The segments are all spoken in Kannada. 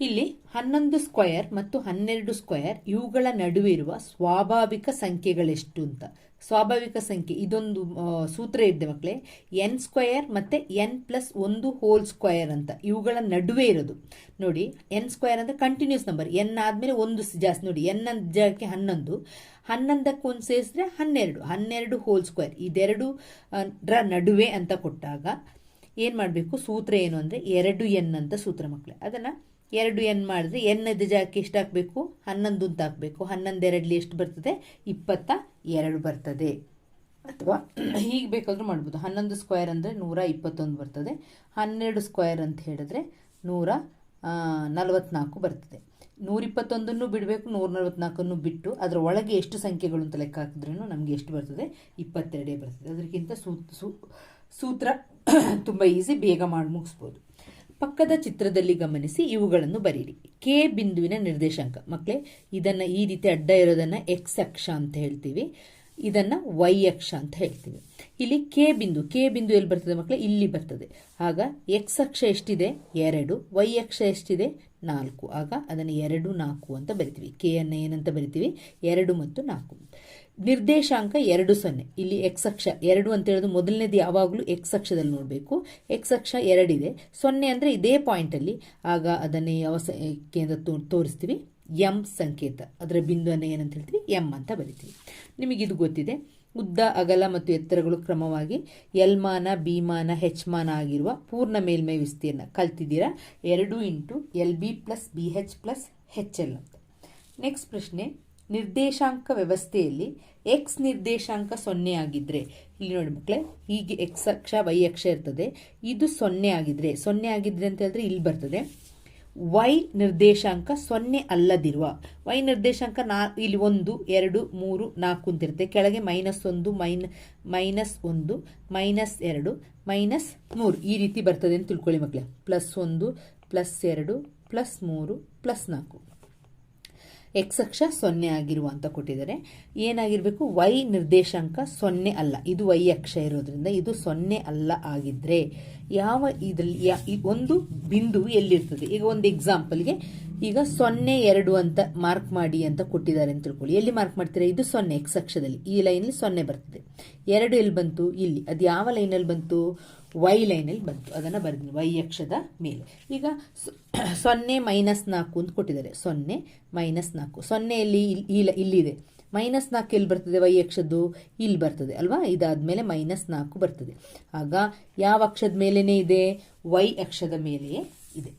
ಇಲ್ಲಿ ಹನ್ನೊಂದು ಸ್ಕ್ವಯರ್ ಮತ್ತು ಹನ್ನೆರಡು ಸ್ಕ್ವಯರ್ ಇವುಗಳ ನಡುವೆ ಇರುವ ಸ್ವಾಭಾವಿಕ ಸಂಖ್ಯೆಗಳೆಷ್ಟು ಅಂತ. ಸ್ವಾಭಾವಿಕ ಸಂಖ್ಯೆ, ಇದೊಂದು ಸೂತ್ರ ಇದೆ ಮಕ್ಕಳೇ ಎನ್ ಸ್ಕ್ವಯರ್ ಮತ್ತೆ ಎನ್ ಪ್ಲಸ್ ಒಂದು ಹೋಲ್ ಸ್ಕ್ವಯರ್ ಅಂತ. ಇವುಗಳ ನಡುವೆ ಇರೋದು. ನೋಡಿ ಎನ್ ಸ್ಕ್ವಯರ್ ಅಂದ್ರೆ ಕಂಟಿನ್ಯೂಸ್ ನಂಬರ್ ಎನ್ ಆದ್ಮೇಲೆ ಒಂದು ಜಾಸ್ತಿ. ನೋಡಿ ಎನ್ ಜಾಗಕ್ಕೆ ಹನ್ನೊಂದು. ಹನ್ನೊಂದಕ್ಕೆ ಒಂದು ಸೇರಿಸಿದ್ರೆ ಹನ್ನೆರಡು. ಹನ್ನೆರಡು ಹೋಲ್ ಸ್ಕ್ವಯರ್ ಇದೆರಡು ರ ನಡುವೆ ಅಂತ ಕೊಟ್ಟಾಗ ಏನು ಮಾಡಬೇಕು? ಸೂತ್ರ ಏನು ಅಂದರೆ ಎರಡು ಎನ್ ಅಂತ ಸೂತ್ರ ಮಕ್ಕಳೇ ಅದನ್ನು ಎರಡು ಎನ್ ಮಾಡಿದ್ರೆ ಎನ್ ಇದ್ದ ಜಾಗಕ್ಕೆ ಎಷ್ಟು ಹಾಕಬೇಕು? ಹನ್ನೊಂದು ಅಂತ ಹಾಕಬೇಕು. ಹನ್ನೊಂದು ಎರಡಲಿ ಎಷ್ಟು ಬರ್ತದೆ? ಇಪ್ಪತ್ತ ಎರಡು ಬರ್ತದೆ. ಅಥವಾ ಹೀಗೆ ಬೇಕಾದರೂ ಮಾಡ್ಬೋದು. ಹನ್ನೊಂದು ಸ್ಕ್ವೇರ್ ಅಂದರೆ ನೂರ ಇಪ್ಪತ್ತೊಂದು ಬರ್ತದೆ. ಹನ್ನೆರಡು ಸ್ಕ್ವೇರ್ ಅಂತ ಹೇಳಿದ್ರೆ ನೂರ ನಲವತ್ತ್ನಾಲ್ಕು ಬರ್ತದೆ. ನೂರಿಪ್ಪತ್ತೊಂದನ್ನು ಬಿಡಬೇಕು ನೂರ ನಲವತ್ನಾಲ್ಕನ್ನು ಬಿಟ್ಟು ಅದರ ಒಳಗೆ ಎಷ್ಟು ಸಂಖ್ಯೆಗಳು ಅಂತ ಲೆಕ್ಕ ಹಾಕಿದ್ರೂ ನಮಗೆ ಎಷ್ಟು ಬರ್ತದೆ? ಇಪ್ಪತ್ತೆರಡೇ ಬರ್ತದೆ. ಅದಕ್ಕಿಂತ ಸೂ- ಸೂತ್ರ ತುಂಬ ಈಸಿ ಬೇಗ ಮಾಡಿ ಮುಗಿಸ್ಬೋದು. ಪಕ್ಕದ ಚಿತ್ರದಲ್ಲಿ ಗಮನಿಸಿ ಇವುಗಳನ್ನು ಬರೀರಿ. ಕೆ ಬಿಂದುವಿನ ನಿರ್ದೇಶಾಂಕ. ಮಕ್ಕಳೇ ಇದನ್ನು ಈ ರೀತಿ ಅಡ್ಡ ಇರೋದನ್ನು ಎಕ್ಸ್ ಅಕ್ಷ ಅಂತ ಹೇಳ್ತೀವಿ. ಇದನ್ನು ವೈ ಅಕ್ಷ ಅಂತ ಹೇಳ್ತೀವಿ. ಇಲ್ಲಿ ಕೆ ಬಿಂದು ಕೆ ಬಿಂದು ಎಲ್ಲಿ ಬರ್ತದೆ ಮಕ್ಕಳೇ ಇಲ್ಲಿ ಬರ್ತದೆ. ಆಗ ಎಕ್ಸ್ ಅಕ್ಷ ಎಷ್ಟಿದೆ? ಎರಡು. ವೈ ಅಕ್ಷ ಎಷ್ಟಿದೆ? ನಾಲ್ಕು. ಆಗ ಅದನ್ನು ಎರಡು ನಾಲ್ಕು ಅಂತ ಬರಿತೀವಿ. ಕೆ ಅನ್ನು ಏನಂತ ಬರಿತೀವಿ? ಎರಡು ಮತ್ತು ನಾಲ್ಕು. ನಿರ್ದೇಶಾಂಕ ಎರಡು ಸೊನ್ನೆ. ಇಲ್ಲಿ ಎಕ್ಸ್ ಅಕ್ಷ ಎರಡು ಅಂತ ಹೇಳೋದು ಮೊದಲನೇದು ಯಾವಾಗಲೂ ಎಕ್ಸ್ ಅಕ್ಷದಲ್ಲಿ ನೋಡಬೇಕು. ಎಕ್ಸ್ ಅಕ್ಷ ಎರಡಿದೆ ಸೊನ್ನೆ ಅಂದರೆ ಇದೇ ಪಾಯಿಂಟಲ್ಲಿ ಆಗ ಅದನ್ನೇ ಯಾವ ತೋ ತೋರಿಸ್ತೀವಿ. ಎಂ ಸಂಕೇತ. ಅದರ ಬಿಂದುವನ್ನು ಏನಂತ ಹೇಳ್ತೀವಿ? ಎಂ ಅಂತ ಬರಿತೀವಿ. ನಿಮಗಿದು ಗೊತ್ತಿದೆ. ಉದ್ದ, ಅಗಲ ಮತ್ತು ಎತ್ತರಗಳು ಕ್ರಮವಾಗಿ ಎಲ್ಮಾನ ಬಿಮಾನ ಹೆಚ್ಮಾನ ಆಗಿರುವ ಪೂರ್ಣ ಮೇಲ್ಮೈ ವಿಸ್ತೀರ್ಣ. ಕಲ್ತಿದ್ದೀರಾ? ಎರಡು into L B plus B H plus H L ಅಂತ. ನೆಕ್ಸ್ಟ್ ಪ್ರಶ್ನೆ. ನಿರ್ದೇಶಾಂಕ ವ್ಯವಸ್ಥೆಯಲ್ಲಿ ಎಕ್ಸ್ ನಿರ್ದೇಶಾಂಕ ಸೊನ್ನೆ ಆಗಿದ್ದರೆ ಇಲ್ಲಿ ನೋಡಿ ಮಕ್ಕಳೇ ಹೀಗೆ ಎಕ್ಸ್ ಅಕ್ಷ ವೈ ಅಕ್ಷ ಇರ್ತದೆ. ಇದು ಸೊನ್ನೆ ಆಗಿದ್ರೆ ಸೊನ್ನೆ ಆಗಿದ್ರೆ ಅಂತ ಹೇಳಿದ್ರೆ ಇಲ್ಲಿ ಬರ್ತದೆ. ವೈ ನಿರ್ದೇಶಾಂಕ ಸೊನ್ನೆ ಅಲ್ಲದಿರುವ ವೈ ನಿರ್ದೇಶಾಂಕ ನಾ, ಇಲ್ಲಿ ಒಂದು, ಎರಡು, ಮೂರು, ನಾಲ್ಕು ಅಂತಿರುತ್ತೆ ಕೆಳಗೆ ಮೈನಸ್ ಒಂದು ಮೈನ್ ಮೈನಸ್ ಒಂದು ಮೈನಸ್ ಎರಡು ಮೈನಸ್ ಮೂರು. ಈ ರೀತಿ ಬರ್ತದೆ ಅಂತ ತಿಳ್ಕೊಳ್ಳಿ ಮಕ್ಕಳೇ ಪ್ಲಸ್ ಒಂದು ಪ್ಲಸ್ ಎರಡು ಪ್ಲಸ್ ಮೂರು ಪ್ಲಸ್ ನಾಲ್ಕು. ಎಕ್ಸ್ ಅಕ್ಷ ಸೊನ್ನೆ ಆಗಿರುವ ಅಂತ ಕೊಟ್ಟಿದ್ದಾರೆ. ಏನಾಗಿರಬೇಕು? ವೈ ನಿರ್ದೇಶಾಂಕ ಸೊನ್ನೆ ಅಲ್ಲ. ಇದು ವೈ ಅಕ್ಷ ಇರೋದ್ರಿಂದ ಇದು ಸೊನ್ನೆ ಅಲ್ಲ ಆಗಿದ್ರೆ ಯಾವ ಇದ್ರಲ್ಲಿ ಒಂದು ಬಿಂದು ಎಲ್ಲಿರ್ತದೆ? ಈಗ ಒಂದು ಎಕ್ಸಾಂಪಲ್ಗೆ ಈಗ ಸೊನ್ನೆ ಎರಡು ಅಂತ ಮಾರ್ಕ್ ಮಾಡಿ ಅಂತ ಕೊಟ್ಟಿದ್ದಾರೆ ಅಂತ ತಿಳ್ಕೊಳ್ಳಿ. ಎಲ್ಲಿ ಮಾರ್ಕ್ ಮಾಡ್ತೀರಾ? ಇದು ಸೊನ್ನೆ ಎಕ್ಸ್ ಅಕ್ಷದಲ್ಲಿ ಈ ಲೈನಲ್ಲಿ ಸೊನ್ನೆ ಬರ್ತದೆ. ಎರಡು ಎಲ್ಲಿ ಬಂತು? ಇಲ್ಲಿ. ಅದು ಯಾವ ಲೈನಲ್ಲಿ ಬಂತು? ವೈ ಲೈನಲ್ಲಿ ಬಂತು. ಅದನ್ನು ಬರೆದಿನಿ. ವೈ ಅಕ್ಷದ ಮೇಲೆ. ಈಗ ಸೊನ್ನೆ ಮೈನಸ್ ನಾಲ್ಕು ಅಂತ ಕೊಟ್ಟಿದ್ದಾರೆ. ಸೊನ್ನೆ ಮೈನಸ್ ನಾಲ್ಕು. ಸೊನ್ನೆಯಲ್ಲಿ ಇಲ್ಲಿ ಇಲ್ಲ- ಇಲ್ಲಿದೆ. ಮೈನಸ್ ನಾಲ್ಕು ಎಲ್ಲಿ ಬರ್ತದೆ? ವೈ ಅಕ್ಷದ್ದು? ಇಲ್ಲಿ ಬರ್ತದೆ ಅಲ್ವಾ? ಇದಾದ್ಮೇಲೆ ಮೈನಸ್ ನಾಲ್ಕು ಬರ್ತದೆ. ಆಗ ಯಾವ ಅಕ್ಷದ ಮೇಲೇ ಇದೆ? ವೈ ಅಕ್ಷದ ಮೇಲೆಯೇ ಇದೆ.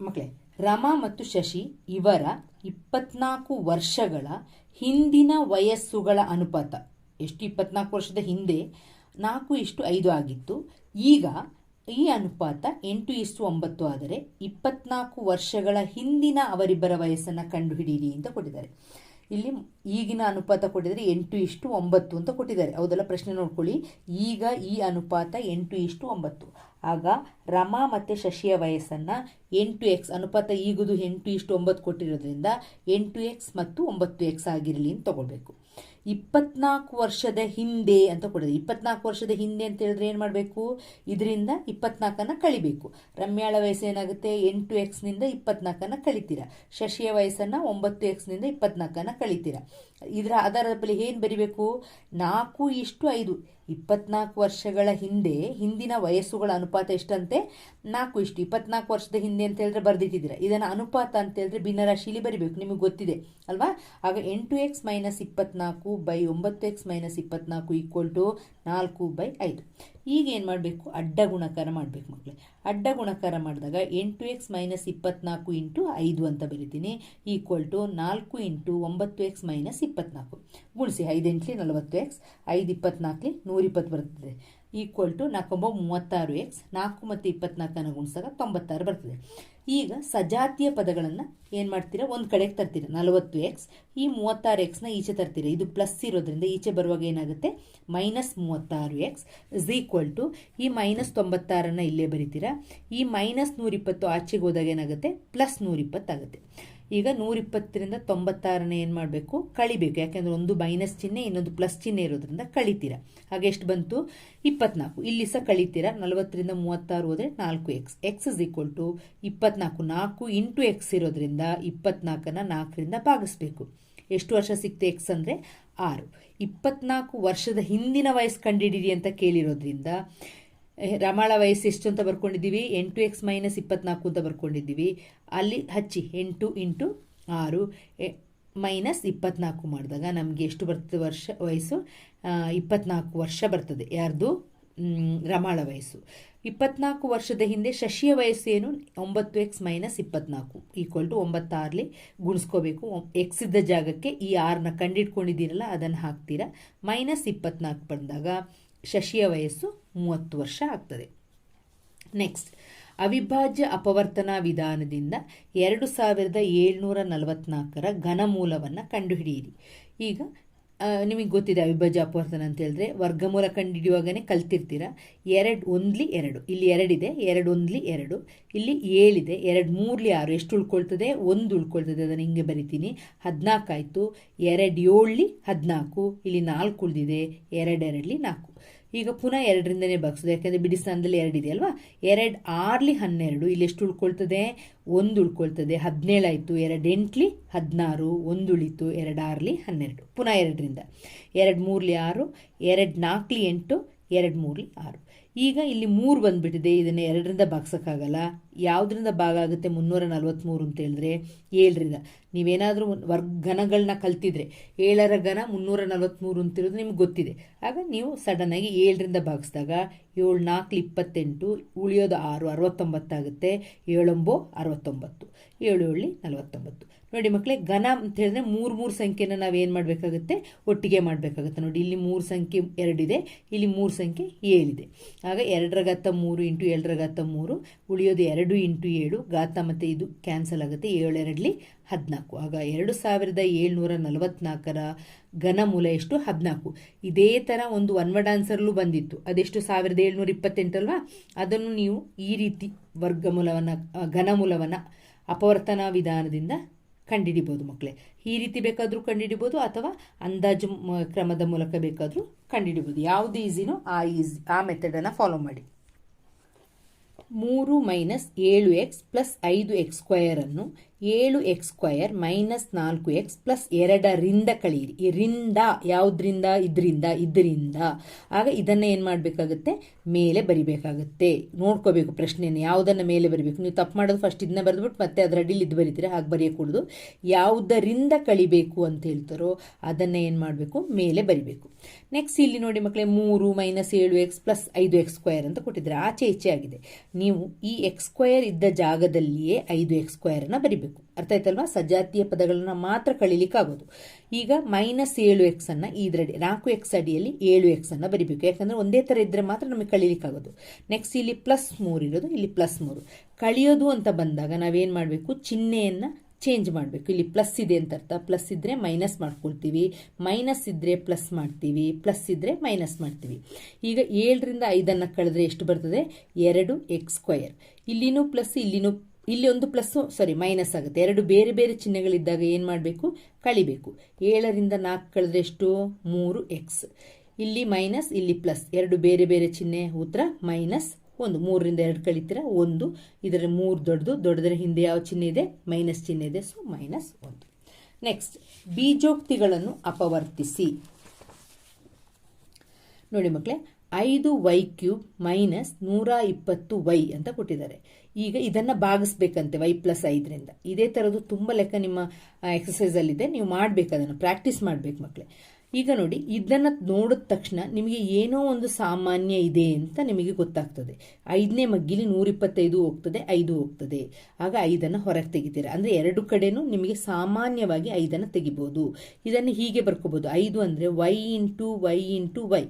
ಮಕ್ಕಳೇ ರಮಾ ಮತ್ತು ಶಶಿ ಇವರ ಇಪ್ಪತ್ನಾಲ್ಕು ವರ್ಷಗಳ ಹಿಂದಿನ ವಯಸ್ಸುಗಳ ಅನುಪಾತ. ಎಷ್ಟು ಇಪ್ಪತ್ನಾಲ್ಕು ವರ್ಷದ ಹಿಂದೆ? ನಾಲ್ಕು ಇಷ್ಟು ಐದು ಆಗಿತ್ತು. ಈಗ ಈ ಅನುಪಾತ ಎಂಟು ಇಷ್ಟು ಒಂಬತ್ತು ಆದರೆ ಇಪ್ಪತ್ನಾಲ್ಕು ವರ್ಷಗಳ ಹಿಂದಿನ ಅವರಿಬ್ಬರ ವಯಸ್ಸನ್ನು ಕಂಡುಹಿಡಿಯಿರಿ ಅಂತ ಕೊಟ್ಟಿದ್ದಾರೆ. ಇಲ್ಲಿ ಈಗಿನ ಅನುಪಾತ ಕೊಟ್ಟಿದ್ದಾರೆ ಎಂಟು ಇಷ್ಟು ಒಂಬತ್ತು ಅಂತ ಕೊಟ್ಟಿದ್ದಾರೆ. ಹೌದಲ್ಲ ಪ್ರಶ್ನೆ ನೋಡ್ಕೊಳ್ಳಿ. ಈಗ ಈ ಅನುಪಾತ ಎಂಟು ಇಷ್ಟು ಒಂಬತ್ತು. ಆಗ ರಮಾ ಮತ್ತು ಶಶಿಯ ವಯಸ್ಸನ್ನು ಎಂಟು ಎಕ್ಸ್, ಅನುಪಾತ ಈಗದು ಎಂಟು ಇಷ್ಟು ಒಂಬತ್ತು ಕೊಟ್ಟಿರೋದ್ರಿಂದ ಎಂಟು ಎಕ್ಸ್ ಮತ್ತು ಒಂಬತ್ತು ಎಕ್ಸ್ ಆಗಿರಲಿ ಅಂತ ತಗೊಳ್ಬೇಕು. ಇಪ್ಪತ್ನಾಲ್ಕು ವರ್ಷದ ಹಿಂದೆ ಅಂತ ಕೊಡೋದು. ಇಪ್ಪತ್ನಾಲ್ಕು ವರ್ಷದ ಹಿಂದೆ ಅಂತ ಹೇಳಿದ್ರೆ ಏನು ಮಾಡಬೇಕು? ಇದರಿಂದ ಇಪ್ಪತ್ನಾಲ್ಕನ್ನು ಕಳಿಬೇಕು. ರಮ್ಯಾಳ ವಯಸ್ಸು ಏನಾಗುತ್ತೆ? ಎಂಟು ಎಕ್ಸ್ನಿಂದ ಇಪ್ಪತ್ನಾಲ್ಕನ್ನು ಕಳಿತೀರ. ಶಶಿಯ ವಯಸ್ಸನ್ನು ಒಂಬತ್ತು ಎಕ್ಸ್ನಿಂದ ಇಪ್ಪತ್ನಾಲ್ಕನ್ನು ಕಳಿತೀರಾ. ಇದರ ಆಧಾರದ ಬಳಿ ಏನು ಬರಿಬೇಕು? ನಾಲ್ಕು ಇಷ್ಟು ಐದು. ಇಪ್ಪತ್ನಾಲ್ಕು ವರ್ಷಗಳ ಹಿಂದೆ, ಹಿಂದಿನ ವಯಸ್ಸುಗಳ ಅನುಪಾತ ಎಷ್ಟಂತೆ? ನಾಲ್ಕು ಇಷ್ಟು. ಇಪ್ಪತ್ನಾಲ್ಕು ವರ್ಷದ ಹಿಂದೆ ಅಂತ ಹೇಳಿದ್ರೆ ಬರೆದಿಟ್ಟಿದ್ದೀರ. ಇದನ್ನು ಅನುಪಾತ ಅಂತ ಹೇಳಿದ್ರೆ ಭಿನ್ನರಾಶಿಲಿ ಬರಿಬೇಕು. ನಿಮಗೆ ಗೊತ್ತಿದೆ, ಅಲ್ವಾ? ಆಗ ಎಂಟು ಎಕ್ಸ್ ಮೈನಸ್ ಇಪ್ಪತ್ನಾಲ್ಕು ಬೈ ಒಂಬತ್ತು ಎಕ್ಸ್ ಮೈನಸ್ ಇಪ್ಪತ್ನಾಲ್ಕು ಈಕ್ವಲ್ ಟು ನಾಲ್ಕು ಬೈ ಐದು. ಈಗ ಏನು ಮಾಡಬೇಕು? ಅಡ್ಡ ಗುಣಕಾರ ಮಾಡಬೇಕು ಮಕ್ಕಳೇ ಅಡ್ಡ ಗುಣಕಾರ ಮಾಡಿದಾಗ ಎಂಟು ಎಕ್ಸ್ ಮೈನಸ್ ಇಪ್ಪತ್ನಾಲ್ಕು ಇಂಟು ಐದು ಅಂತ ಬರಿತೀನಿ. ಈಕ್ವಲ್ ಟು ನಾಲ್ಕು ಇಂಟು ಒಂಬತ್ತು ಎಕ್ಸ್ ಮೈನಸ್ ಇಪ್ಪತ್ನಾಲ್ಕು. ಗುಣಿಸಿ ಐದೆಂಟ್ಲಿ ನಲವತ್ತು ಎಕ್ಸ್ ಐದು ಇಪ್ಪತ್ನಾಲ್ಕಲಿ ನೂರಿಪ್ಪತ್ತು ಬರ್ತದೆ. ಈಕ್ವಲ್ ಟು ನಾಲ್ಕೊಂಬ ಮೂವತ್ತಾರು ಎಕ್ಸ್ ನಾಲ್ಕು ಮತ್ತು ಇಪ್ಪತ್ನಾಲ್ಕನ್ನು ಗುಣಿಸಿದಾಗ ತೊಂಬತ್ತಾರು ಬರ್ತದೆ. ಈಗ ಸಜಾತಿಯ ಪದಗಳನ್ನು ಏನು ಮಾಡ್ತೀರಾ? ಒಂದು ಕಡೆಗೆ ತರ್ತೀರಾ. ನಲವತ್ತು ಎಕ್ಸ್ ಈ ಮೂವತ್ತಾರು ಎಕ್ಸ್ನ ಈಚೆ ತರ್ತೀರಾ. ಇದು ಪ್ಲಸ್ ಇರೋದ್ರಿಂದ ಈಚೆ ಬರುವಾಗ ಏನಾಗುತ್ತೆ? ಮೈನಸ್ ಮೂವತ್ತಾರು ಎಕ್ಸ್ ಇಸ್ ಈಕ್ವಲ್ ಟು ಈ ಮೈನಸ್ ತೊಂಬತ್ತಾರನ್ನು ಇಲ್ಲೇ ಬರಿತೀರಾ. ಈ ಮೈನಸ್ ನೂರಿಪ್ಪತ್ತು ಆಚೆಗೆ ಹೋದಾಗ ಏನಾಗುತ್ತೆ? ಪ್ಲಸ್ ನೂರಿಪ್ಪತ್ತಾಗುತ್ತೆ ಈಗ ನೂರಿಪ್ಪತ್ತರಿಂದ ತೊಂಬತ್ತಾರನೇ ಏನು ಮಾಡಬೇಕು? ಕಳಿಬೇಕು. ಯಾಕೆಂದರೆ ಒಂದು ಮೈನಸ್ ಚಿಹ್ನೆ, ಇನ್ನೊಂದು ಪ್ಲಸ್ ಚಿಹ್ನೆ ಇರೋದ್ರಿಂದ ಕಳಿತೀರ. ಹಾಗೆ ಎಷ್ಟು ಬಂತು? ಇಪ್ಪತ್ನಾಲ್ಕು. ಇಲ್ಲಿ ಸಹ ಕಳಿತೀರ. ನಲವತ್ತರಿಂದ ಮೂವತ್ತಾರು ಹೋದರೆ ನಾಲ್ಕು x x is equal to ಇಪ್ಪತ್ನಾಲ್ಕು. ನಾಲ್ಕು ಇಂಟು ಎಕ್ಸ್ ಇರೋದ್ರಿಂದ ಇಪ್ಪತ್ನಾಲ್ಕನ್ನು ನಾಲ್ಕರಿಂದ ಭಾಗಿಸ್ಬೇಕು. ಎಷ್ಟು ವರ್ಷ ಸಿಕ್ತು ಎಕ್ಸ್ ಅಂದರೆ? ಆರು. ಇಪ್ಪತ್ನಾಲ್ಕು ವರ್ಷದ ಹಿಂದಿನ ವಯಸ್ಸು ಕಂಡಿಡೀರಿ ಅಂತ ಕೇಳಿರೋದ್ರಿಂದ ರಮಾಳ ವಯಸ್ಸು ಎಷ್ಟು ಅಂತ ಬರ್ಕೊಂಡಿದ್ದೀವಿ? ಎಂಟು ಎಕ್ಸ್ ಮೈನಸ್ ಇಪ್ಪತ್ನಾಲ್ಕು ಅಂತ ಬರ್ಕೊಂಡಿದ್ದೀವಿ. ಅಲ್ಲಿ ಹಚ್ಚಿ, ಎಂಟು ಇಂಟು ಆರು ಮೈನಸ್ ಇಪ್ಪತ್ನಾಲ್ಕು ಮಾಡಿದಾಗ ನಮಗೆ ಎಷ್ಟು ಬರ್ತದೆ ವರ್ಷ, ವಯಸ್ಸು? ಇಪ್ಪತ್ನಾಲ್ಕು ವರ್ಷ ಬರ್ತದೆ. ಯಾರ್ದು? ರಮಾಳ ವಯಸ್ಸು. ಇಪ್ಪತ್ನಾಲ್ಕು ವರ್ಷದ ಹಿಂದೆ ಶಶಿಯ ವಯಸ್ಸು ಏನು? ಒಂಬತ್ತು ಎಕ್ಸ್ ಮೈನಸ್ ಇಪ್ಪತ್ನಾಲ್ಕು ಈಕ್ವಲ್ ಟು ಒಂಬತ್ತಾರಲ್ಲಿ ಗುಣಿಸ್ಕೋಬೇಕು. ಎಕ್ಸ್ ಇದ್ದ ಜಾಗಕ್ಕೆ ಈ ಆರನ್ನ ಕಂಡಿಡ್ಕೊಂಡಿದ್ದೀರಲ್ಲ ಅದನ್ನು ಹಾಕ್ತೀರಾ? ಮೈನಸ್ ಇಪ್ಪತ್ನಾಲ್ಕು ಬಂದಾಗ ಶಶಿಯ ವಯಸ್ಸು ಮೂವತ್ತು ವರ್ಷ ಆಗ್ತದೆ. ನೆಕ್ಸ್ಟ್ ಅವಿಭಾಜ್ಯ ಅಪವರ್ತನ ವಿಧಾನದಿಂದ ಎರಡು ಸಾವಿರದ ಏಳ್ನೂರ ನಲವತ್ನಾಲ್ಕರ ಘನಮೂಲವನ್ನು ಕಂಡುಹಿಡಿಯಿರಿ. ಈಗ ನಿಮಗೆ ಗೊತ್ತಿದೆ ಅವಿಭಾಜ್ಯ ಅಪವರ್ತನ ಅಂತ ಹೇಳಿದ್ರೆ ವರ್ಗಮೂಲ ಕಂಡುಹಿಡಿಯುವಾಗನೇ ಕಲ್ತಿರ್ತೀರ. ಎರಡು ಒಂದ್ಲಿ ಎರಡು, ಇಲ್ಲಿ ಎರಡಿದೆ, ಎರಡು ಒಂದ್ಲಿ ಎರಡು, ಇಲ್ಲಿ ಏಳಿದೆ, ಎರಡು ಮೂರ್ಲಿ ಆರು, ಎಷ್ಟು ಉಳ್ಕೊಳ್ತದೆ? ಒಂದು ಉಳ್ಕೊಳ್ತದೆ, ಅದನ್ನು ಹಿಂಗೆ ಬರಿತೀನಿ. ಹದಿನಾಲ್ಕು ಆಯಿತು ಎರಡು ಏಳ್ಲಿ ಹದಿನಾಲ್ಕು, ಇಲ್ಲಿ ನಾಲ್ಕು ಉಳಿದಿದೆ ಎರಡೆರಡಲಿ ನಾಲ್ಕು. ಈಗ ಪುನಃ ಎರಡರಿಂದನೇ ಭಾಗಿಸೋದು ಯಾಕಂದರೆ ಬಿಡಿ ಸ್ಥಾನದಲ್ಲಿ ಎರಡಿದೆ ಅಲ್ವಾ ಎರಡು ಆರ್ಲಿ ಹನ್ನೆರಡು, ಇಲ್ಲಿ ಎಷ್ಟು ಉಳ್ಕೊಳ್ತದೆ? ಒಂದು ಉಳ್ಕೊಳ್ತದೆ. ಹದಿನೇಳಾಯಿತು ಎರಡು ಎಂಟ್ಲಿ ಹದಿನಾರು, ಒಂದು ಉಳಿತು, ಎರಡು ಆರ್ಲಿ ಹನ್ನೆರಡು. ಪುನಃ ಎರಡರಿಂದ. ಎರಡು ಮೂರ್ಲಿ ಆರು, ಎರಡು ನಾಲ್ಕಲಿ ಎಂಟು, ಎರಡು ಮೂರ್ಲಿ ಆರು. ಈಗ ಇಲ್ಲಿ ಮೂರು ಬಂದುಬಿಟ್ಟಿದೆ, ಇದನ್ನು ಎರಡರಿಂದ ಭಾಗ್ಸೋಕ್ಕಾಗಲ್ಲ ಯಾವುದರಿಂದ ಭಾಗ ಆಗುತ್ತೆ ಮುನ್ನೂರ ನಲ್ವತ್ತ್ಮೂರು ಅಂತ ಹೇಳಿದ್ರೆ ಏಳರಿಂದ. ನೀವೇನಾದರೂ ವರ್ಗ ಘನಗಳನ್ನ ಕಲ್ತಿದ್ರೆ ಏಳರ ಘನ ಮುನ್ನೂರ ನಲ್ವತ್ತ್ಮೂರು ಅಂತಿರೋದು ನಿಮ್ಗೆ ಗೊತ್ತಿದೆ. ಆಗ ನೀವು ಸಡನ್ನಾಗಿ ಏಳರಿಂದ ಭಾಗಿಸಿದಾಗ ಏಳು ನಾಲ್ಕು ಇಪ್ಪತ್ತೆಂಟು, ಉಳಿಯೋದು ಆರು ಅರವತ್ತೊಂಬತ್ತಾಗುತ್ತೆ ಏಳೊಂಬೋ ಅರವತ್ತೊಂಬತ್ತು, ಏಳು ಏಳು ನಲವತ್ತೊಂಬತ್ತು. ನೋಡಿ ಮಕ್ಕಳೇ ಘನ ಅಂತ ಹೇಳಿದ್ರೆ ಮೂರು ಮೂರು ಸಂಖ್ಯೆನ ನಾವೇನು ಮಾಡಬೇಕಾಗುತ್ತೆ? ಒಟ್ಟಿಗೆ ಮಾಡಬೇಕಾಗುತ್ತೆ. ನೋಡಿ, ಇಲ್ಲಿ ಮೂರು ಸಂಖ್ಯೆ ಎರಡಿದೆ ಇಲ್ಲಿ ಮೂರು ಸಂಖ್ಯೆ ಏಳಿದೆ. ಆಗ ಎರಡರ ಘಾತ ಮೂರು ಇಂಟು ಎರಡರ ಘಾತ ಮೂರು ಉಳಿಯೋದು ಎರಡು ಇಂಟು ಏಳು ಘಾತ ಮತ್ತು ಇದು ಕ್ಯಾನ್ಸಲ್ ಆಗುತ್ತೆ. ಏಳೆರಡಲಿ ಹದಿನಾಲ್ಕು. ಆಗ ಎರಡು ಸಾವಿರದ ಏಳ್ನೂರ ನಲವತ್ನಾಲ್ಕರ ಘನಮೂಲ ಎಷ್ಟು? ಹದಿನಾಲ್ಕು. ಇದೇ ಥರ ಒಂದು ಒನ್ ವರ್ಡ್ ಆನ್ಸರ್ಲು ಬಂದಿತ್ತು. ಅದೆಷ್ಟು? ಸಾವಿರದ ಏಳ್ನೂರ ಇಪ್ಪತ್ತೆಂಟಲ್ವಾ? ಅದನ್ನು ನೀವು ಈ ರೀತಿ ವರ್ಗಮೂಲವನ್ನು ಘನಮೂಲವನ್ನು ಅಪವರ್ತನ ವಿಧಾನದಿಂದ ಕಂಡುಹಿಡಿಬೋದು ಮಕ್ಕಳೇ ಈ ರೀತಿ ಬೇಕಾದರೂ ಕಂಡುಹಿಡಿಬೋದು ಅಥವಾ ಅಂದಾಜು ಕ್ರಮದ ಮೂಲಕ ಬೇಕಾದರೂ ಕಂಡುಹಿಡಿಬೋದು ಯಾವುದು ಈಸಿನೋ ಆ ಈಸಿ ಆ ಮೆಥಡನ್ನು ಫಾಲೋ ಮಾಡಿ. ಮೂರು ಮೈನಸ್ ಏಳು ಎಕ್ಸ್ ಪ್ಲಸ್ ಐದು ಎಕ್ಸ್ ಸ್ಕ್ವಯರನ್ನು ಏಳು ಎಕ್ಸ್ ಸ್ಕ್ವಯರ್ ಮೈನಸ್ ನಾಲ್ಕು ಎಕ್ಸ್ ಪ್ಲಸ್ ಎರಡರಿಂದ ಕಳೆಯಿರಿ ಈ ರಿಂದ, ಯಾವುದರಿಂದ? ಇದರಿಂದ ಇದರಿಂದ. ಆಗ ಇದನ್ನು ಏನು ಮಾಡಬೇಕಾಗುತ್ತೆ? ಮೇಲೆ ಬರಿಬೇಕಾಗುತ್ತೆ. ನೋಡ್ಕೋಬೇಕು ಪ್ರಶ್ನೆಯನ್ನು. ಯಾವುದನ್ನು ಮೇಲೆ ಬರಿಬೇಕು? ನೀವು ತಪ್ಪು ಮಾಡೋದು ಫಸ್ಟ್ ಇದನ್ನ ಬರೆದ್ಬಿಟ್ಟು ಮತ್ತೆ ಅದರ ಅಡಿಲಿ ಇದು ಬರೀತೀರಾ? ಹಾಗೆ ಬರೆಯಕೂಡದು. ಯಾವುದರಿಂದ ಕಳಿಬೇಕು ಅಂತ ಹೇಳ್ತಾರೋ ಅದನ್ನು ಏನು ಮಾಡಬೇಕು? ಮೇಲೆ ಬರಿಬೇಕು. ನೆಕ್ಸ್ಟ್ ಇಲ್ಲಿ ನೋಡಿ ಮಕ್ಕಳೇ ಮೂರು ಮೈನಸ್ ಏಳು ಎಕ್ಸ್ ಪ್ಲಸ್ ಐದು ಎಕ್ಸ್ ಸ್ಕ್ವಯರ್ ಅಂತ ಕೊಟ್ಟಿದ್ದಾರೆ ಆಚೆ ಈಚೆ ಆಗಿದೆ. ನೀವು ಈ ಎಕ್ಸ್ ಸ್ಕ್ವಯರ್ ಇದ್ದ ಜಾಗದಲ್ಲಿಯೇ ಐದು ಎಕ್ಸ್ ಸ್ಕ್ವಯರನ್ನು ಬರಿಬೇಕು. ಅರ್ಥ ಆಯ್ತಲ್ವಾ? ಸಜಾತಿಯ ಪದಗಳನ್ನ ಮಾತ್ರ ಕಳಿಲಿಕ್ಕಾಗೋದು. ಈಗ ಮೈನಸ್ ಏಳು ಎಕ್ಸ್ ಅನ್ನ ಇದರಡಿ ನಾಲ್ಕು ಎಕ್ಸ್ ಅಡಿಯಲ್ಲಿ ಏಳು ಎಕ್ಸ್ ಅನ್ನ ಬರಿಬೇಕು. ಯಾಕಂದ್ರೆ ಒಂದೇ ಥರ ಇದ್ರೆ ಮಾತ್ರ ನಮಗೆ ಕಳಿಲಿಕ್ಕಾಗೋದು. ನೆಕ್ಸ್ಟ್ ಇಲ್ಲಿ ಪ್ಲಸ್ ಮೂರು ಇರೋದು, ಇಲ್ಲಿ ಪ್ಲಸ್ ಮೂರು. ಕಳಿಯೋದು ಅಂತ ಬಂದಾಗ ನಾವೇನು ಮಾಡಬೇಕು? ಚಿಹ್ನೆಯನ್ನು ಚೇಂಜ್ ಮಾಡಬೇಕು. ಇಲ್ಲಿ ಪ್ಲಸ್ ಇದೆ ಅಂತ ಅರ್ಥ. ಪ್ಲಸ್ ಇದ್ದರೆ ಮೈನಸ್ ಮಾಡ್ಕೊಳ್ತೀವಿ. ಮೈನಸ್ ಇದ್ದರೆ ಪ್ಲಸ್ ಮಾಡ್ತೀವಿ. ಪ್ಲಸ್ ಇದ್ದರೆ ಮೈನಸ್ ಮಾಡ್ತೀವಿ. ಈಗ ಏಳರಿಂದ ಐದನ್ನು ಕಳೆದ್ರೆ ಎಷ್ಟು ಬರ್ತದೆ? ಎರಡು ಎಕ್ಸ್ ಸ್ಕ್ವಯರ್ ಇಲ್ಲಿನೂ ಪ್ಲಸ್ ಇಲ್ಲಿನೂ ಇಲ್ಲಿ ಒಂದು ಪ್ಲಸ್ ಸಾರಿ ಮೈನಸ್ ಆಗುತ್ತೆ. ಎರಡು ಬೇರೆ ಬೇರೆ ಚಿಹ್ನೆಗಳಿದ್ದಾಗ ಏನು ಮಾಡಬೇಕು? ಕಳಿಬೇಕು. ಏಳರಿಂದ ನಾಲ್ಕು ಕಳೆದ್ರೆ ಎಷ್ಟು? ಮೂರು ಎಕ್ಸ್ ಇಲ್ಲಿ ಮೈನಸ್ ಇಲ್ಲಿ ಪ್ಲಸ್ ಎರಡು ಬೇರೆ ಬೇರೆ ಚಿಹ್ನೆ, ಉತ್ತರ ಮೈನಸ್ ಒಂದು. ಮೂರರಿಂದ ಎರಡು ಕಳಿತೀರ? ಒಂದು. ಇದರ ಮೂರು ದೊಡ್ಡದು. ದೊಡ್ಡದರ ಹಿಂದೆ ಯಾವ ಚಿಹ್ನೆ ಇದೆ? ಮೈನಸ್ ಚಿಹ್ನೆ ಇದೆ. ಸೊ ಮೈನಸ್ ಒಂದು. ನೆಕ್ಸ್ಟ್ ಬೀಜೋಕ್ತಿಗಳನ್ನು ಅಪವರ್ತಿಸಿ. ನೋಡಿ ಮಕ್ಕಳೇ ಐದು ವೈ ಕ್ಯೂಬ್ ಮೈನಸ್ ನೂರ ಇಪ್ಪತ್ತು ವೈ ಅಂತ ಕೊಟ್ಟಿದ್ದಾರೆ. ಈಗ ಇದನ್ನು ಭಾಗಿಸ್ಬೇಕಂತೆ ವೈ ಪ್ಲಸ್ ಐದರಿಂದ. ಇದೇ ಥರದ್ದು ತುಂಬ ಲೆಕ್ಕ ನಿಮ್ಮ ಎಕ್ಸಸೈಸಲ್ಲಿದೆ ನೀವು ಮಾಡಬೇಕು ಅದನ್ನು ಪ್ರಾಕ್ಟೀಸ್ ಮಾಡಬೇಕು ಮಕ್ಕಳೇ ಈಗ ನೋಡಿ, ಇದನ್ನು ನೋಡಿದ ತಕ್ಷಣ ನಿಮಗೆ ಏನೋ ಒಂದು ಸಾಮಾನ್ಯ ಇದೆ ಅಂತ ನಿಮಗೆ ಗೊತ್ತಾಗ್ತದೆ. ಐದನೇ ಮಗ್ಗಿಲಿ ನೂರಿಪ್ಪತ್ತೈದು ಹೋಗ್ತದೆ, ಐದು ಹೋಗ್ತದೆ. ಆಗ ಐದನ್ನು ಹೊರಗೆ ತೆಗಿತೀರಾ? ಅಂದರೆ ಎರಡು ಕಡೆನೂ ನಿಮಗೆ ಸಾಮಾನ್ಯವಾಗಿ ಐದನ್ನು ತೆಗಿಬೋದು. ಇದನ್ನು ಹೀಗೆ ಬರ್ಕೋಬೋದು. ಐದು ಅಂದರೆ y into y into y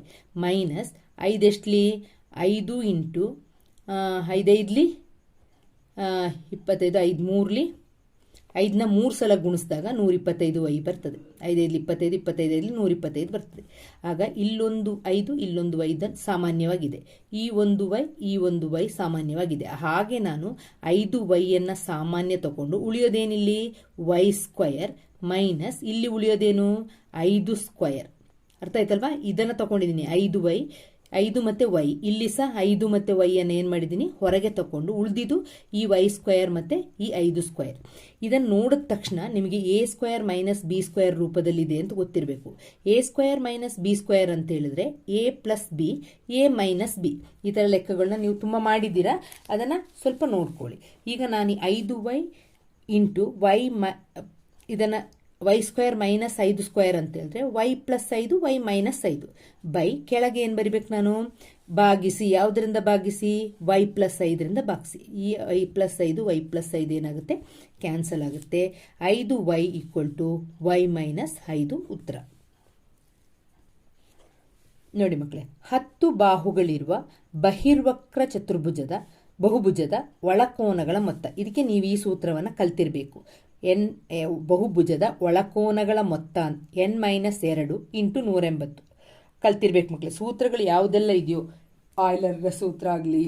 minus ಐದೆಷ್ಟಲಿ? ಐದು ಇಂಟು ಐದೈದ್ಲಿ? ಇಪ್ಪತ್ತೈದು, ಐದು ಮೂರ್ಲಿ. ಐದನ್ನ ಮೂರು ಸಲ ಗುಣಿಸಿದಾಗ ನೂರಿಪ್ಪತ್ತೈದು ವೈ ಬರ್ತದೆ. ಐದೈದು ಇಪ್ಪತ್ತೈದು ಇಪ್ಪತ್ತೈದರಲ್ಲಿ ನೂರ ಇಪ್ಪತ್ತೈದು ಬರ್ತದೆ. ಆಗ ಇಲ್ಲೊಂದು ಐದು ಇಲ್ಲೊಂದು ಐದು ಸಾಮಾನ್ಯವಾಗಿದೆ. ಈ ಒಂದು ವೈ, ಈ ಒಂದು ವೈ ಸಾಮಾನ್ಯವಾಗಿದೆ. ಹಾಗೆ ನಾನು ಐದು ವೈಯನ್ನು ಸಾಮಾನ್ಯ ತಗೊಂಡು ಉಳಿಯೋದೇನಿಲ್ಲಿ? ವೈ ಸ್ಕ್ವಯರ್ ಮೈನಸ್ ಇಲ್ಲಿ ಉಳಿಯೋದೇನು? ಐದು ಸ್ಕ್ವಯರ್ ಅರ್ಥ ಆಯ್ತಲ್ವಾ? ಇದನ್ನು ತಗೊಂಡಿದ್ದೀನಿ. ಐದು ವೈ ಐದು ಮತ್ತು ವೈ. ಇಲ್ಲಿ ಸಹ ಐದು ಮತ್ತು ವೈ ಅನ್ನು ಏನು ಮಾಡಿದ್ದೀನಿ ಹೊರಗೆ ತಗೊಂಡು ಉಳಿದಿದ್ದು ಈ ವೈ ಸ್ಕ್ವೇರ್ ಮತ್ತು ಈ ಐದು ಸ್ಕ್ವೇರ್. ಇದನ್ನು ನೋಡಿದ ತಕ್ಷಣ ನಿಮಗೆ a square minus b square ರೂಪದಲ್ಲಿದೆ ಅಂತ ಗೊತ್ತಿರಬೇಕು. A square minus b square ಅಂತ ಹೇಳಿದ್ರೆ a plus b, a minus b. ಈ ಥರ ಲೆಕ್ಕಗಳನ್ನ ನೀವು ತುಂಬ ಮಾಡಿದ್ದೀರಾ? ಅದನ್ನು ಸ್ವಲ್ಪ ನೋಡ್ಕೊಳ್ಳಿ. ಈಗ ನಾನು ಐದು ವೈ ಇಂಟು ವೈ ಮ ಇದನ್ನು ವೈ ಸ್ಕ್ವೇರ್ ಮೈನಸ್ ಐದು ಸ್ಕ್ವೇರ್ ಅಂತ ಹೇಳಿದ್ರೆ ವೈ ಪ್ಲಸ್ ಐದು ವೈ ಮೈನಸ್ ಐದು. ಬೈ ಕೆಳಗೆ ಏನು ಬರಿಬೇಕು ನಾನು? ಭಾಗಿಸಿ. ಯಾವುದರಿಂದ ಭಾಗಿಸಿ? ವೈ ಪ್ಲಸ್ ಐದರಿಂದ ಭಾಗಿಸಿ. ಈ ವೈ ಪ್ಲಸ್ ಐದು ವೈ ಪ್ಲಸ್ ಐದು ಏನಾಗುತ್ತೆ? ಕ್ಯಾನ್ಸಲ್ ಆಗುತ್ತೆ. ಐದು y equal to y minus ಐದು ಉತ್ತರ. ನೋಡಿ ಮಕ್ಕಳೇ, ಹತ್ತು ಬಾಹುಗಳಿರುವ ಬಹಿರ್ವಕ್ರ ಚತುರ್ಭುಜದ ಬಹುಭುಜದ ಒಳಕೋನಗಳ ಮೊತ್ತ. ಇದಕ್ಕೆ ನೀವು ಈ ಸೂತ್ರವನ್ನು ಕಲ್ತಿರಬೇಕು. ಎನ್ ಬಹುಭುಜದ ಒಳಕೋನಗಳ ಮೊತ್ತ ಎನ್ ಮೈನಸ್ ಎರಡು ಇಂಟು ನೂರ ಎಂಬತ್ತು ಕಲ್ತಿರ್ಬೇಕು ಮಕ್ಕಳು ಸೂತ್ರಗಳು ಯಾವುದೆಲ್ಲ ಇದೆಯೋ ಆಯ್ಲರ್ನ ಸೂತ್ರ ಆಗಲಿ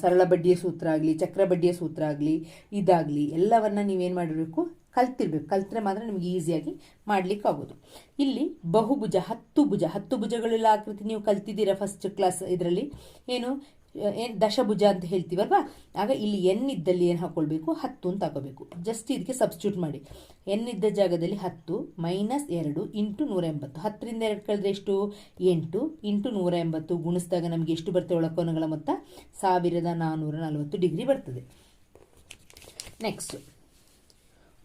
ಸರಳ ಬಡ್ಡಿಯ ಸೂತ್ರ ಆಗಲಿ, ಚಕ್ರ ಬಡ್ಡಿಯ ಸೂತ್ರ ಆಗಲಿ, ಇದಾಗಲಿ, ಎಲ್ಲವನ್ನು ನೀವೇನು ಮಾಡಿರಬೇಕು, ಕಲ್ತಿರ್ಬೇಕು. ಕಲ್ತ್ರೆ ಮಾತ್ರ ನಿಮ್ಗೆ ಈಸಿಯಾಗಿ ಮಾಡಲಿಕ್ಕೆ ಆಗೋದು ಇಲ್ಲಿ ಬಹುಭುಜ, ಹತ್ತು ಭುಜ, ಹತ್ತು ಭುಜಗಳೆಲ್ಲ ಆಕೃತಿ ನೀವು ಕಲ್ತಿದ್ದೀರಾ ಫಸ್ಟ್ ಕ್ಲಾಸ್ ಇದರಲ್ಲಿ? ಏನು? ಏನು ದಶಭುಜ ಅಂತ ಹೇಳ್ತೀವಲ್ವಾ? ಆಗ ಇಲ್ಲಿ ಎನ್ ಇದ್ದಲ್ಲಿ ಏನು ಹಾಕೊಳ್ಬೇಕು? ಹತ್ತು ಅಂತ ಹಾಕೋಬೇಕು. ಜಸ್ಟ್ ಇದಕ್ಕೆ ಸಬ್ಸ್ಟ್ಯೂಟ್ ಮಾಡಿ. ಎನ್ ಇದ್ದ ಜಾಗದಲ್ಲಿ ಹತ್ತು ಮೈನಸ್ ಎರಡು ಇಂಟು ನೂರ ಎಂಬತ್ತು ಹತ್ತರಿಂದ ಎರಡು ಕಳೆದ್ರೆ ಎಷ್ಟು? ಎಂಟು ಇಂಟು ನೂರ ಎಂಬತ್ತು ಗುಣಿಸಿದಾಗ ನಮಗೆ ಎಷ್ಟು ಬರ್ತದೆ ಒಳಕೋನಗಳ ಮೊತ್ತ? ಸಾವಿರದ ನಾನ್ನೂರ ನಲವತ್ತು ಡಿಗ್ರಿ ಬರ್ತದೆ. ನೆಕ್ಸ್ಟ್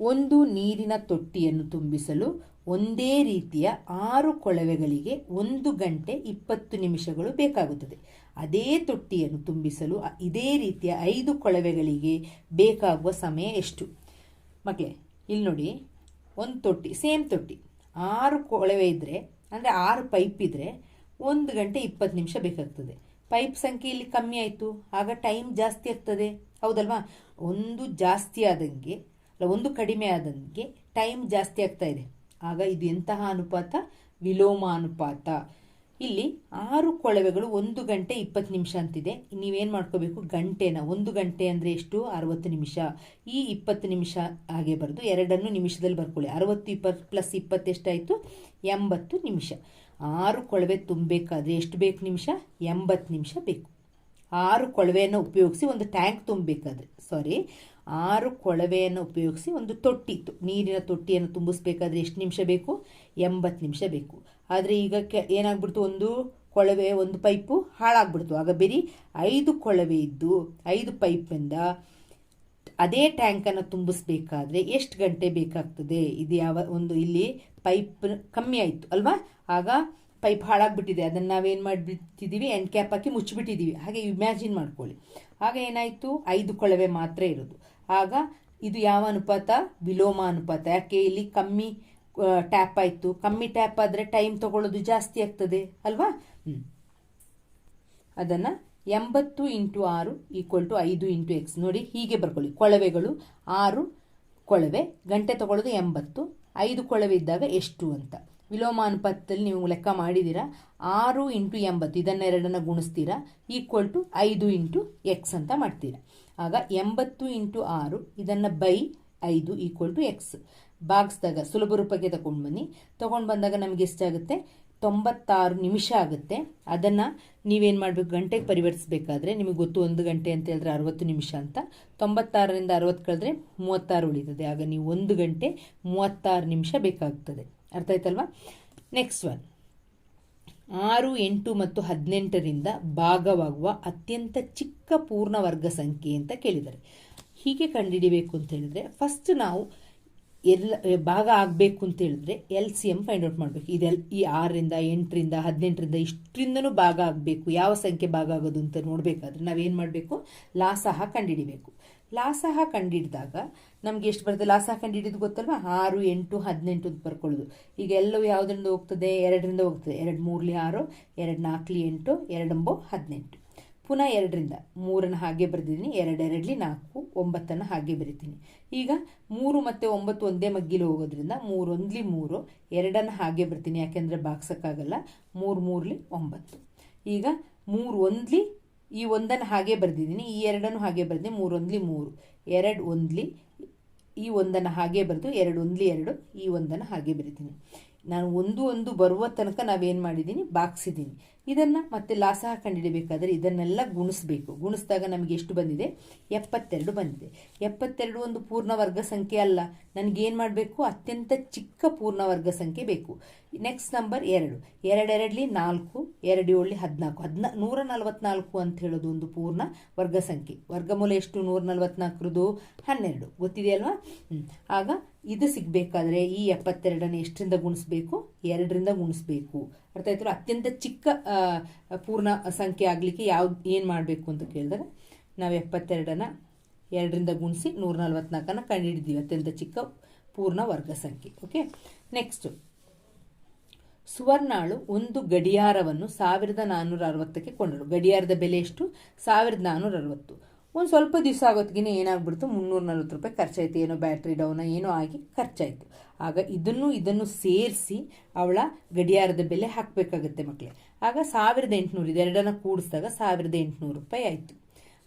ಒಂದು ನೀರಿನ ತೊಟ್ಟಿಯನ್ನು ತುಂಬಿಸಲು ಒಂದೇ ರೀತಿಯ ಆರು ಕೊಳವೆಗಳಿಗೆ ಒಂದು ಗಂಟೆ ಇಪ್ಪತ್ತು ನಿಮಿಷಗಳು ಬೇಕಾಗುತ್ತದೆ. ಅದೇ ತೊಟ್ಟಿಯನ್ನು ತುಂಬಿಸಲು ಇದೇ ರೀತಿಯ ಐದು ಕೊಳವೆಗಳಿಗೆ ಬೇಕಾಗುವ ಸಮಯ ಎಷ್ಟು? ಮಕ್ಕಳೇ ಇಲ್ಲಿ ನೋಡಿ. ಒಂದು ತೊಟ್ಟಿ, ಸೇಮ್ ತೊಟ್ಟಿ. ಆರು ಕೊಳವೆ ಇದ್ದರೆ ಅಂದರೆ ಆರು ಪೈಪ್ ಇದ್ದರೆ ಒಂದು ಗಂಟೆ ಇಪ್ಪತ್ತು ನಿಮಿಷ ಬೇಕಾಗ್ತದೆ. ಪೈಪ್ ಸಂಖ್ಯೆ ಇಲ್ಲಿ ಕಮ್ಮಿ ಆಯಿತು. ಆಗ ಟೈಮ್ ಜಾಸ್ತಿ ಆಗ್ತದೆ ಹೌದಲ್ವಾ? ಒಂದು ಜಾಸ್ತಿ ಆದಂಗೆ, ಅಲ್ಲ, ಒಂದು ಕಡಿಮೆ ಆದಂಗೆ ಟೈಮ್ ಜಾಸ್ತಿ ಆಗ್ತಾ ಇದೆ. ಆಗ ಇದು ಎಂತಹ ಅನುಪಾತ? ವಿಲೋಮ ಅನುಪಾತ ಇಲ್ಲಿ ಆರು ಕೊಳವೆಗಳು ಒಂದು ಗಂಟೆ ಇಪ್ಪತ್ತು ನಿಮಿಷ ಅಂತಿದೆ. ನೀವೇನು ಮಾಡ್ಕೋಬೇಕು? ಗಂಟೆನ? ಒಂದು ಗಂಟೆ ಅಂದರೆ ಎಷ್ಟು? ಅರವತ್ತು ನಿಮಿಷ. ಈ ಇಪ್ಪತ್ತು ನಿಮಿಷ ಹಾಗೆ ಬರೆದು ಎರಡನ್ನು ನಿಮಿಷದಲ್ಲಿ ಬರ್ಕೊಳ್ಳಿ. ಅರವತ್ತು ಇಪ್ಪತ್ತು ಪ್ಲಸ್ ಇಪ್ಪತ್ತು ಎಷ್ಟಾಯಿತು? ಎಂಬತ್ತು ನಿಮಿಷ. ಆರು ಕೊಳವೆ ತುಂಬಬೇಕಾದ್ರೆ ಎಷ್ಟು ಬೇಕು ನಿಮಿಷ? ಎಂಬತ್ತು ನಿಮಿಷ ಬೇಕು. ಆರು ಕೊಳವೆಯನ್ನು ಉಪಯೋಗಿಸಿ ಒಂದು ಟ್ಯಾಂಕ್ ತುಂಬಬೇಕಾದ್ರೆ. ಸಾರಿ, ಆರು ಕೊಳವೆಯನ್ನು ಉಪಯೋಗಿಸಿ ಒಂದು ತೊಟ್ಟಿ ನೀರಿನ ತೊಟ್ಟಿಯನ್ನು ತುಂಬಿಸ್ಬೇಕಾದ್ರೆ ಎಷ್ಟು ನಿಮಿಷ ಬೇಕು? ಎಂಬತ್ತು ನಿಮಿಷ ಬೇಕು. ಆದರೆ ಈಗ ಕೆ ಏನಾಗ್ಬಿಡ್ತು? ಒಂದು ಕೊಳವೆ, ಒಂದು ಪೈಪು ಹಾಳಾಗ್ಬಿಡ್ತು. ಆಗ ಬರೀ ಐದು ಕೊಳವೆ ಇದ್ದು, ಐದು ಪೈಪಿಂದ ಅದೇ ಟ್ಯಾಂಕನ್ನು ತುಂಬಿಸ್ಬೇಕಾದ್ರೆ ಎಷ್ಟು ಗಂಟೆ ಬೇಕಾಗ್ತದೆ? ಇದು ಯಾವ ಒಂದು ಇಲ್ಲಿ ಪೈಪ್ ಕಮ್ಮಿ ಆಯಿತು, ಅಲ್ವಾ? ಆಗ ಪೈಪ್ ಹಾಳಾಗ್ಬಿಟ್ಟಿದೆ. ಅದನ್ನು ನಾವೇನು ಮಾಡಿಬಿಟ್ಟಿದ್ದೀವಿ ಎಂಡ್ ಕ್ಯಾಪ್ ಹಾಕಿ ಮುಚ್ಚಿಬಿಟ್ಟಿದ್ದೀವಿ ಹಾಗೆ ಇಮ್ಯಾಜಿನ್ ಮಾಡ್ಕೊಳ್ಳಿ. ಆಗ ಏನಾಯಿತು? ಐದು ಕೊಳವೆ ಮಾತ್ರ ಇರೋದು. ಆಗ ಇದು ಯಾವ ಅನುಪಾತ? ವಿಲೋಮ ಅನುಪಾತ. ಯಾಕೆ ಇಲ್ಲಿ ಕಮ್ಮಿ ಟ್ಯಾಪ್ ಆಯಿತು. ಕಮ್ಮಿ ಟ್ಯಾಪ್ ಆದರೆ ಟೈಮ್ ತಗೊಳ್ಳೋದು ಜಾಸ್ತಿ ಆಗ್ತದೆ, ಅಲ್ವಾ? ಹ್ಞೂ ಅದನ್ನು ಎಂಬತ್ತು ಇಂಟು ಆರು ಈಕ್ವಲ್ ಟು ಐದು ಇಂಟು ಎಕ್ಸ್ ನೋಡಿ, ಹೀಗೆ ಬರ್ಕೊಳ್ಳಿ. ಕೊಳವೆಗಳು ಆರು ಕೊಳವೆ, ಗಂಟೆ ತಗೊಳ್ಳೋದು ಎಂಬತ್ತು, ಐದು ಕೊಳವೆ ಇದ್ದಾಗ ಎಷ್ಟು ಅಂತ. ವಿಲೋಮಾನುಪಾತದಲ್ಲಿ ನೀವು ಲೆಕ್ಕ ಮಾಡಿದ್ದೀರಾ? ಆರು ಇಂಟು ಎಂಬತ್ತು, ಇದನ್ನೆರಡನ್ನು ಗುಣಿಸ್ತೀರಾ? ಈಕ್ವಲ್ ಟು ಐದು ಇಂಟು ಎಕ್ಸ್ ಅಂತ ಮಾಡ್ತೀರಾ. ಆಗ ಎಂಬತ್ತು ಇಂಟು ಆರು, ಇದನ್ನು ಬೈ ಐದು ಈಕ್ವಲ್ ಟು ಎಕ್ಸ್ ಭಾಗಿಸಿದಾಗ ಸುಲಭ ರೂಪಕ್ಕೆ ತಗೊಂಡು ಬನ್ನಿ ತೊಗೊಂಡು ಬಂದಾಗ ನಮಗೆ ಎಷ್ಟಾಗುತ್ತೆ? ತೊಂಬತ್ತಾರು ನಿಮಿಷ ಆಗುತ್ತೆ. ಅದನ್ನು ನೀವೇನು ಮಾಡಬೇಕು? ಗಂಟೆಗೆ ಪರಿವರ್ತಿಸಬೇಕಾದ್ರೆ ನಿಮಗೆ ಗೊತ್ತು ಒಂದು ಗಂಟೆ ಅಂತ ಹೇಳಿದ್ರೆ ಅರವತ್ತು ನಿಮಿಷ ಅಂತ. ತೊಂಬತ್ತಾರರಿಂದ ಅರವತ್ತು ಕಳೆದ್ರೆ ಮೂವತ್ತಾರು ಉಳಿತದೆ. ಆಗ ನೀವು ಒಂದು ಗಂಟೆ ಮೂವತ್ತಾರು ನಿಮಿಷ ಬೇಕಾಗ್ತದೆ. ಅರ್ಥ ಆಯ್ತಲ್ವಾ? ನೆಕ್ಸ್ಟ್ ಒನ್ ಆರು, ಎಂಟು ಮತ್ತು ಹದಿನೆಂಟರಿಂದ ಭಾಗವಾಗುವ ಅತ್ಯಂತ ಚಿಕ್ಕ ಪೂರ್ಣ ವರ್ಗ ಸಂಖ್ಯೆ ಅಂತ ಕೇಳಿದ್ದಾರೆ. ಹೀಗೆ ಕಂಡುಹಿಡಿಬೇಕು ಅಂತ ಹೇಳಿದ್ರೆ ಫಸ್ಟ್ ನಾವು ಎಲ್ಲ ಭಾಗ ಆಗಬೇಕು ಅಂತ ಹೇಳಿದ್ರೆ L C M find out ಮಾಡಬೇಕು. ಇದೆಲ್ ಈ ಆರರಿಂದ ಎಂಟರಿಂದ ಹದಿನೆಂಟರಿಂದ ಇಷ್ಟರಿಂದನೂ ಭಾಗ ಆಗಬೇಕು. ಯಾವ ಸಂಖ್ಯೆ ಭಾಗ ಆಗೋದು ಅಂತ ನೋಡಬೇಕಾದ್ರೆ ನಾವೇನು ಮಾಡಬೇಕು? ಲಾಸಹ ಕಂಡುಹಿಡಿಬೇಕು ಲಾಸಹ ಕಂಡುಹಿಡಿದಾಗ ನಮ್ಗೆ ಎಷ್ಟು ಬರುತ್ತೆ ಲಾಸಹ ಕಂಡುಹಿಡಿದು ಗೊತ್ತಲ್ವಾ? ಆರು, ಎಂಟು, ಹದಿನೆಂಟು ಅಂತ ಬರ್ಕೊಳ್ಳೋದು. ಈಗ ಎಲ್ಲವೂ ಯಾವುದರಿಂದ ಹೋಗ್ತದೆ? ಎರಡರಿಂದ ಹೋಗ್ತದೆ. ಎರಡು ಮೂರಲಿ ಆರು, ಎರಡು ನಾಲ್ಕಲಿ ಎಂಟು ಎರಡಂಬೋ ಹದಿನೆಂಟು. ಪುನಃ ಎರಡರಿಂದ ಮೂರನ್ನು ಹಾಗೆ ಬರೆದಿದ್ದೀನಿ. ಎರಡೆರಡಲಿ ನಾಲ್ಕು, ಒಂಬತ್ತನ್ನು ಹಾಗೆ ಬರಿತೀನಿ. ಈಗ ಮೂರು ಮತ್ತು ಒಂಬತ್ತು ಒಂದೇ ಮಗ್ಗಿಲು ಹೋಗೋದ್ರಿಂದ ಮೂರೊಂದ್ಲಿ ಮೂರು, ಎರಡನ್ನು ಹಾಗೆ ಬರ್ತೀನಿ. ಯಾಕೆಂದರೆ ಬಾಗ್ಸೋಕ್ಕಾಗಲ್ಲ ಮೂರು ಮೂರಲಿ ಒಂಬತ್ತು. ಈಗ ಮೂರು ಒಂದ್ಲಿ ಈ ಒಂದನ್ನು ಹಾಗೆ ಬರೆದಿದ್ದೀನಿ. ಈ ಎರಡನ್ನು ಹಾಗೆ ಬರೆದಿನಿ ಮೂರೊಂದ್ಲಿ ಮೂರು, ಎರಡು ಒಂದ್ಲಿ ಈ ಒಂದನ್ನು ಹಾಗೆ ಬರೆದು ಎರಡು ಒಂದ್ಲಿ ಎರಡು ಈ ಒಂದನ್ನು ಹಾಗೆ ಬರಿತೀನಿ. ನಾನು ಒಂದು ಒಂದು ಬರುವ ತನಕ ನಾವೇನು ಮಾಡಿದ್ದೀನಿ ಬಾಕ್ಸಿದ್ದೀನಿ ಇದನ್ನು ಮತ್ತೆ ಲಾಸಹ ಕಂಡುಹಿಡಬೇಕಾದ್ರೆ ಇದನ್ನೆಲ್ಲ ಗುಣಿಸ್ಬೇಕು. ಗುಣಿಸಿದಾಗ ನಮಗೆ ಎಷ್ಟು ಬಂದಿದೆ? ಎಪ್ಪತ್ತೆರಡು ಬಂದಿದೆ. ಎಪ್ಪತ್ತೆರಡು ಒಂದು ಪೂರ್ಣ ವರ್ಗ ಸಂಖ್ಯೆ ಅಲ್ಲ. ನನಗೇನು ಮಾಡಬೇಕು? ಅತ್ಯಂತ ಚಿಕ್ಕ ಪೂರ್ಣ ವರ್ಗ ಸಂಖ್ಯೆ ಬೇಕು. ನೆಕ್ಸ್ಟ್ ನಂಬರ್ ಎರಡು. ಎರಡೆರಡಲಿ ನಾಲ್ಕು ಎರಡು ಏಳಲಿ ಹದಿನಾಲ್ಕು. ಹದಿನಾ, ನೂರ ನಲವತ್ನಾಲ್ಕು ಅಂತ ಹೇಳೋದು ಒಂದು ಪೂರ್ಣ ವರ್ಗ ಸಂಖ್ಯೆ. ವರ್ಗಮೂಲ ಎಷ್ಟು? ನೂರ ನಲವತ್ನಾಲ್ಕರದು ಹನ್ನೆರಡು. ಗೊತ್ತಿದೆಯಲ್ವಾ? ಆಗ ಇದು ಸಿಗಬೇಕಾದ್ರೆ ಈ ಎಪ್ಪತ್ತೆರಡನ್ನು ಎಷ್ಟರಿಂದ ಗುಣಿಸ್ಬೇಕು? ಎರಡರಿಂದ ಗುಣಿಸ್ಬೇಕು. ಅರ್ಥ ಆಯ್ತು? ಅತ್ಯಂತ ಚಿಕ್ಕ ಪೂರ್ಣ ಸಂಖ್ಯೆ ಆಗಲಿಕ್ಕೆ ಯಾವ್ದು ಏನು ಮಾಡಬೇಕು ಅಂತ ಕೇಳಿದಾಗ ನಾವು ಎಪ್ಪತ್ತೆರಡನ್ನು ಎರಡರಿಂದ ಗುಣಿಸಿ ನೂರ ನಲ್ವತ್ನಾಲ್ಕನ್ನು ಕಂಡುಹಿಡಿದೀವಿ. ಅತ್ಯಂತ ಚಿಕ್ಕ ಪೂರ್ಣ ವರ್ಗ ಸಂಖ್ಯೆ. ಓಕೆ ನೆಕ್ಸ್ಟು ಸುವರ್ಣಾಳು ಒಂದು ಗಡಿಯಾರವನ್ನು ಸಾವಿರದ ನಾನ್ನೂರ ಅರವತ್ತಕ್ಕೆ ಕೊಂಡಳು. ಗಡಿಯಾರದ ಬೆಲೆ ಎಷ್ಟು? ಸಾವಿರದ ನಾನ್ನೂರ ಅರವತ್ತು. ಒಂದು ಸ್ವಲ್ಪ ದಿವಸ ಆಗೋತ್ತಿಗೆ ಏನಾಗ್ಬಿಡ್ತು? ಮುನ್ನೂರ ನಲ್ವತ್ತು ರೂಪಾಯಿ ಖರ್ಚಾಯ್ತು. ಏನೋ ಬ್ಯಾಟ್ರಿ ಡೌನ ಏನೋ ಆಗಿ ಖರ್ಚಾಯಿತು. ಆಗ ಇದನ್ನು ಇದನ್ನು ಸೇರಿಸಿ ಅವಳ ಗಡಿಯಾರದ ಬೆಲೆ ಹಾಕಬೇಕಾಗತ್ತೆ ಮಕ್ಕಳೇ ಆಗ ಸಾವಿರದ ಎಂಟುನೂರು, ಇದೆರಡನ್ನ ಕೂಡಿಸಿದಾಗ ಸಾವಿರದ ಎಂಟುನೂರು ರೂಪಾಯಿ ಆಯಿತು.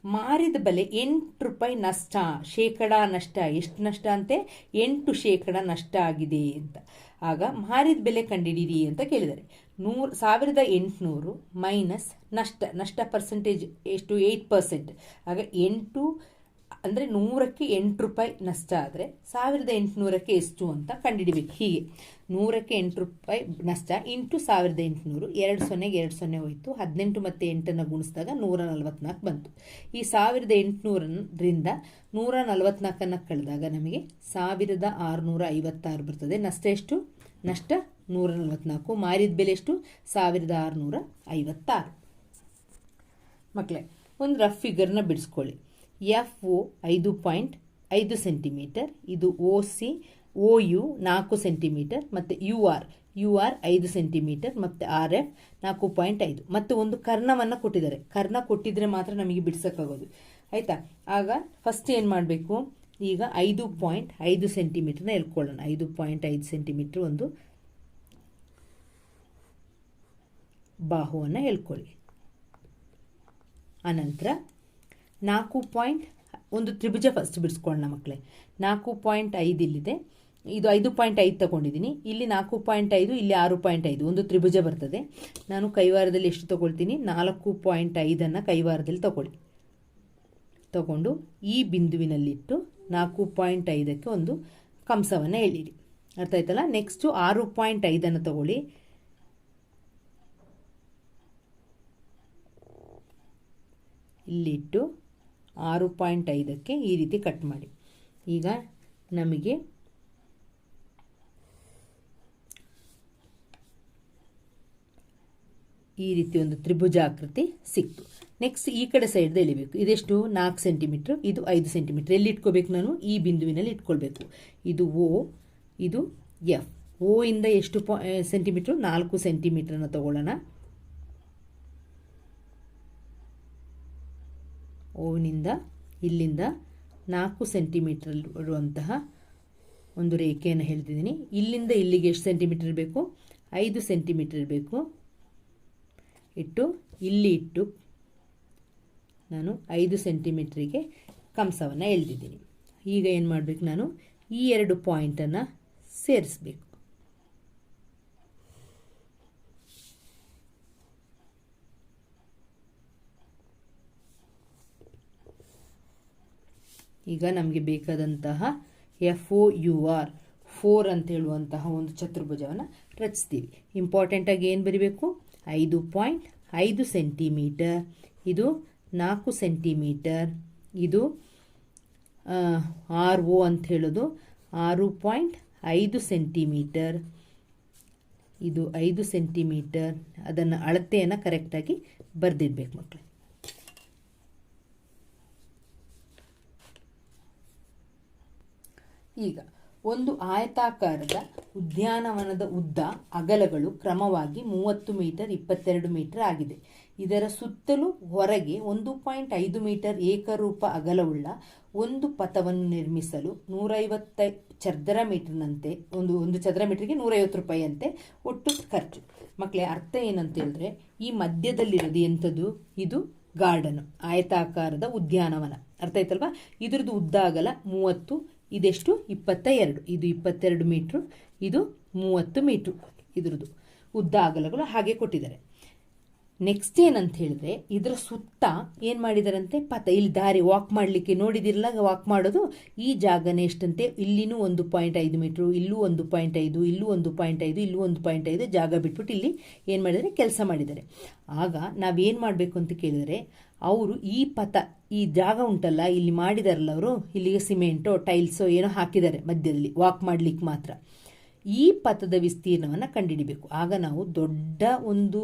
ಮಾರಿದ ಬೆಲೆ ಎಂಟು ರೂಪಾಯಿ ನಷ್ಟ. ಶೇಕಡ ನಷ್ಟ. ಎಷ್ಟು ನಷ್ಟ ಅಂತೆ? ಎಂಟು ಶೇಕಡ ನಷ್ಟ ಆಗಿದೆ ಅಂತ. ಆಗ ಮಾರಿದ ಬೆಲೆ ಕಂಡಿಡೀರಿ ಅಂತ ಕೇಳಿದ್ದಾರೆ. ನೂರು, ಸಾವಿರದ ಎಂಟುನೂರು ಮೈನಸ್ ನಷ್ಟ ನಷ್ಟ ಪರ್ಸೆಂಟೇಜ್ ಎಷ್ಟು? ಏಯ್ಟ್ ಪರ್ಸೆಂಟ್ ಆಗ ಎಂಟು ಅಂದರೆ ನೂರಕ್ಕೆ ಎಂಟು ರೂಪಾಯಿ ನಷ್ಟ ಆದರೆ ಸಾವಿರದ ಎಂಟುನೂರಕ್ಕೆ ಎಷ್ಟು ಅಂತ ಕಂಡುಹಿಡಿಬೇಕು. ಹೀಗೆ ನೂರಕ್ಕೆ ಎಂಟು ರೂಪಾಯಿ ನಷ್ಟ ಇಂಟು ಸಾವಿರದ ಎಂಟುನೂರು, ಎರಡು ಸೊನ್ನೆಗೆ ಎರಡು ಸೊನ್ನೆ ಹೋಯಿತು. ಹದಿನೆಂಟು ಮತ್ತು ಎಂಟನ್ನು ಗುಣಿಸಿದಾಗ ನೂರ ನಲ್ವತ್ನಾಲ್ಕು ಬಂತು. ಈ ಸಾವಿರದ ಎಂಟುನೂರರಿಂದ ನೂರ ನಲ್ವತ್ನಾಲ್ಕನ್ನು ಕಳೆದಾಗ ನಮಗೆ ಸಾವಿರದ ಆರುನೂರ ಐವತ್ತಾರು ಬರ್ತದೆ. ನಷ್ಟ ಎಷ್ಟು? ನಷ್ಟ ನೂರ ನಲವತ್ನಾಲ್ಕು ಮಾರಿದ ಬೆಲೆ ಎಷ್ಟು? ಸಾವಿರದ ಆರುನೂರ ಐವತ್ತಾರು. ಮಕ್ಕಳೇ ಒಂದು ರಫ್ ಫಿಗರ್ನ ಬಿಡಿಸ್ಕೊಳ್ಳಿ. ಎಫ್ ಒ ಐದು ಪಾಯಿಂಟ್ ಐದು ಸೆಂಟಿಮೀಟರ್, ಇದು ಒ ಸಿ ಒ ಯು ನಾಲ್ಕು ಸೆಂಟಿಮೀಟರ್, ಮತ್ತು ಯು ಆರ್ ಯು ಆರ್ ಐದು ಸೆಂಟಿಮೀಟರ್, ಮತ್ತು ಆರ್ ಎಫ್ ನಾಲ್ಕು ಪಾಯಿಂಟ್ ಐದು. ಮತ್ತು ಒಂದು ಕರ್ಣವನ್ನು ಕೊಟ್ಟಿದ್ದಾರೆ. ಕರ್ಣ ಕೊಟ್ಟಿದ್ರೆ ಮಾತ್ರ ನಮಗೆ ಬಿಡಿಸೋಕ್ಕಾಗೋದು. ಆಯಿತಾ? ಆಗ ಫಸ್ಟ್ ಏನು ಮಾಡಬೇಕು? ಈಗ ಐದು ಪಾಯಿಂಟ್ ಐದು ಸೆಂಟಿಮೀಟ್ರನ್ನ ಎಳ್ಕೊಳ್ಳೋಣ. ಐದು ಪಾಯಿಂಟ್ ಐದು ಸೆಂಟಿಮೀಟ್ರ್ ಒಂದು ಬಾಹುವನ್ನು ಎಳ್ಕೊಳ್ಳಿ. ಅನಂತರ ನಾಲ್ಕು ಪಾಯಿಂಟ್ ಒಂದು ತ್ರಿಭುಜ ಫಸ್ಟ್ ಬಿಡಿಸ್ಕೊಳ್ಳೋಣ ಮಕ್ಕಳೇ ನಾಲ್ಕು ಪಾಯಿಂಟ್ ಐದು ಇಲ್ಲಿದೆ. ಇದು ಐದು ಪಾಯಿಂಟ್ ಐದು ತಗೊಂಡಿದ್ದೀನಿ. ಇಲ್ಲಿ ನಾಲ್ಕು ಪಾಯಿಂಟ್ ಐದು, ಇಲ್ಲಿ ಆರು ಪಾಯಿಂಟ್ ಐದು, ಒಂದು ತ್ರಿಭುಜ ಬರ್ತದೆ. ನಾನು ಕೈವಾರದಲ್ಲಿ ಎಷ್ಟು ತಗೊಳ್ತೀನಿ? ನಾಲ್ಕು ಪಾಯಿಂಟ್ ಐದನ್ನು ಕೈವಾರದಲ್ಲಿ ತಗೊಳ್ಳಿ. ತಗೊಂಡು ಈ ಬಿಂದುವಿನಲ್ಲಿಟ್ಟು ನಾಲ್ಕು ಪಾಯಿಂಟ್ ಐದಕ್ಕೆ ಒಂದು ಕಂಸವನ್ನು ಎಳೀರಿ. ಅರ್ಥ ಆಯ್ತಲ್ಲ? ನೆಕ್ಸ್ಟು ಆರು ಪಾಯಿಂಟ್ ಐದನ್ನು ತಗೊಳ್ಳಿ. ಇಲ್ಲಿಟ್ಟು ಆರು ಪಾಯಿಂಟ್ ಐದಕ್ಕೆ ಈ ರೀತಿ ಕಟ್ ಮಾಡಿ. ಈಗ ನಮಗೆ ಈ ರೀತಿ ಒಂದು ತ್ರಿಭುಜಾಕೃತಿ ಸಿಕ್ತು. ನೆಕ್ಸ್ಟ್ ಈ ಕಡೆ ಸೈಡ್ ಎಳಿಬೇಕು ಇದೆಷ್ಟು? ನಾಲ್ಕು ಸೆಂಟಿಮೀಟ್ರ್ ಇದು ಐದು ಸೆಂಟಿಮೀಟ್ರ್ ಎಲ್ಲಿ ಇಟ್ಕೋಬೇಕು ನಾನು? ಈ ಬಿಂದುವಿನಲ್ಲಿ ಇಟ್ಕೊಳ್ಬೇಕು. ಇದು ಓ ಇದು ಎಫ್ ಓ ಇಂದ ಎಷ್ಟು ಪಾ ಸೆಂಟಿಮೀಟ್ರು ನಾಲ್ಕು ಸೆಂಟಿಮೀಟ್ರನ್ನ ತಗೊಳ್ಳೋಣ. ಓವಿನಿಂದ ಇಲ್ಲಿಂದ ನಾಲ್ಕು ಸೆಂಟಿಮೀಟರ್ ಇರುವಂತಹ ಒಂದು ರೇಖೆಯನ್ನು ಹೇಳ್ತಿದ್ದೀನಿ. ಇಲ್ಲಿಂದ ಇಲ್ಲಿಗೆ ಎಷ್ಟು ಸೆಂಟಿಮೀಟರ್ ಇರಬೇಕು? ಐದು ಸೆಂಟಿಮೀಟರ್ ಇರಬೇಕು. ಇಟ್ಟು ಇಲ್ಲಿ ಇಟ್ಟು ನಾನು ಐದು ಸೆಂಟಿಮೀಟ್ರಿಗೆ ಕಂಸವನ್ನು ಎಳೆದಿದ್ದೀನಿ. ಈಗ ಏನು ಮಾಡಬೇಕು ನಾನು? ಈ ಎರಡು ಪಾಯಿಂಟನ್ನು ಸೇರಿಸ್ಬೇಕು. ಈಗ ನಮಗೆ ಬೇಕಾದಂತಹ F O U R four ಅಂತ ಹೇಳುವಂತಹ ಒಂದು ಚತುರ್ಭುಜವನ್ನು ರಚಿಸ್ತೀವಿ. ಇಂಪಾರ್ಟೆಂಟಾಗಿ ಏನು ಬರೀಬೇಕು? ಐದು ಪಾಯಿಂಟ್ ಐದು ಸೆಂಟಿಮೀಟರ್. ಇದು ನಾಲ್ಕು ಸೆಂಟಿಮೀಟರ್. ಇದು ಆರ್ ಒ ಅಂತ ಹೇಳೋದು ಆರು ಪಾಯಿಂಟ್ ಐದು ಸೆಂಟಿಮೀಟರ್. ಇದು ಐದು ಸೆಂಟಿಮೀಟರ್. ಅದನ್ನು ಅಳತೆಯನ್ನು ಕರೆಕ್ಟಾಗಿ ಬರೆದಿಡ್ಬೇಕು ಮಕ್ಕಳು ಈಗ ಒಂದು ಆಯತಾಕಾರದ ಉದ್ಯಾನವನದ ಉದ್ದ ಅಗಲಗಳು ಕ್ರಮವಾಗಿ ಮೂವತ್ತು ಮೀಟರ್, ಇಪ್ಪತ್ತೆರಡು ಮೀಟರ್ ಆಗಿದೆ. ಇದರ ಸುತ್ತಲೂ ಹೊರಗೆ ಒಂದು ಪಾಯಿಂಟ್ ಐದು ಮೀಟರ್ ಏಕರೂಪ ಅಗಲವುಳ್ಳ ಒಂದು ಪಥವನ್ನು ನಿರ್ಮಿಸಲು ನೂರೈವತ್ತ ಚದರ ಮೀಟರ್ನಂತೆ, ಒಂದು ಒಂದು ಚದರ ಮೀಟರ್ಗೆ ನೂರೈವತ್ತು ರೂಪಾಯಿ ಅಂತೆ ಒಟ್ಟು ಖರ್ಚು. ಮಕ್ಕಳೇ ಅರ್ಥ ಏನಂತ ಹೇಳಿದ್ರೆ ಈ ಮಧ್ಯದಲ್ಲಿರೋದು ಎಂಥದ್ದು ಇದು ಗಾರ್ಡನ್, ಆಯತಾಕಾರದ ಉದ್ಯಾನವನ. ಅರ್ಥ ಆಯ್ತಲ್ವಾ? ಇದ್ರದ್ದು ಉದ್ದ ಅಗಲ ಮೂವತ್ತು ಇದೆಷ್ಟು? ಇಪ್ಪತ್ತ ಎರಡು ಇದು ಇಪ್ಪತ್ತೆರಡು ಮೀಟ್ರು ಇದು ಮೂವತ್ತು ಮೀಟ್ರು ಇದ್ರದ್ದು. ಉದ್ದ ಅಗಲಗಳು ಹಾಗೆ ಕೊಟ್ಟಿದ್ದಾರೆ. ನೆಕ್ಸ್ಟ್ ಏನಂತ ಹೇಳಿದ್ರೆ, ಇದರ ಸುತ್ತ ಏನು ಮಾಡಿದಾರಂತೆ? ಪಥ ಇಲ್ಲಿ ದಾರಿ ವಾಕ್ ಮಾಡಲಿಕ್ಕೆ ನೋಡಿದಿರಲ್ಲ ವಾಕ್ ಮಾಡೋದು. ಈ ಜಾಗನೇ ಎಷ್ಟಂತೆ? ಇಲ್ಲಿನೂ ಒಂದು ಪಾಯಿಂಟ್ ಐದು ಮೀಟ್ರು ಇಲ್ಲೂ ಒಂದು ಪಾಯಿಂಟ್ ಐದು, ಇಲ್ಲೂ ಒಂದು ಪಾಯಿಂಟ್ ಐದು, ಇಲ್ಲೂ ಒಂದು ಪಾಯಿಂಟ್ ಐದು ಜಾಗ ಬಿಟ್ಬಿಟ್ಟು ಇಲ್ಲಿ ಏನು ಮಾಡಿದರೆ? ಕೆಲಸ ಮಾಡಿದ್ದಾರೆ ಆಗ ನಾವೇನು ಮಾಡಬೇಕು ಅಂತ ಕೇಳಿದರೆ, ಅವರು ಈ ಪಥ ಈ ಜಾಗ ಉಂಟಲ್ಲ, ಇಲ್ಲಿ ಮಾಡಿದಾರಲ್ಲ ಅವರು, ಇಲ್ಲಿಗೆ ಸಿಮೆಂಟೋ ಟೈಲ್ಸೋ ಏನೋ ಹಾಕಿದ್ದಾರೆ ಮಧ್ಯದಲ್ಲಿ ವಾಕ್ ಮಾಡ್ಲಿಕ್ಕೆ ಮಾತ್ರ. ಈ ಪಥದ ವಿಸ್ತೀರ್ಣವನ್ನು ಕಂಡುಹಿಡಿಬೇಕು ಆಗ ನಾವು ದೊಡ್ಡ ಒಂದು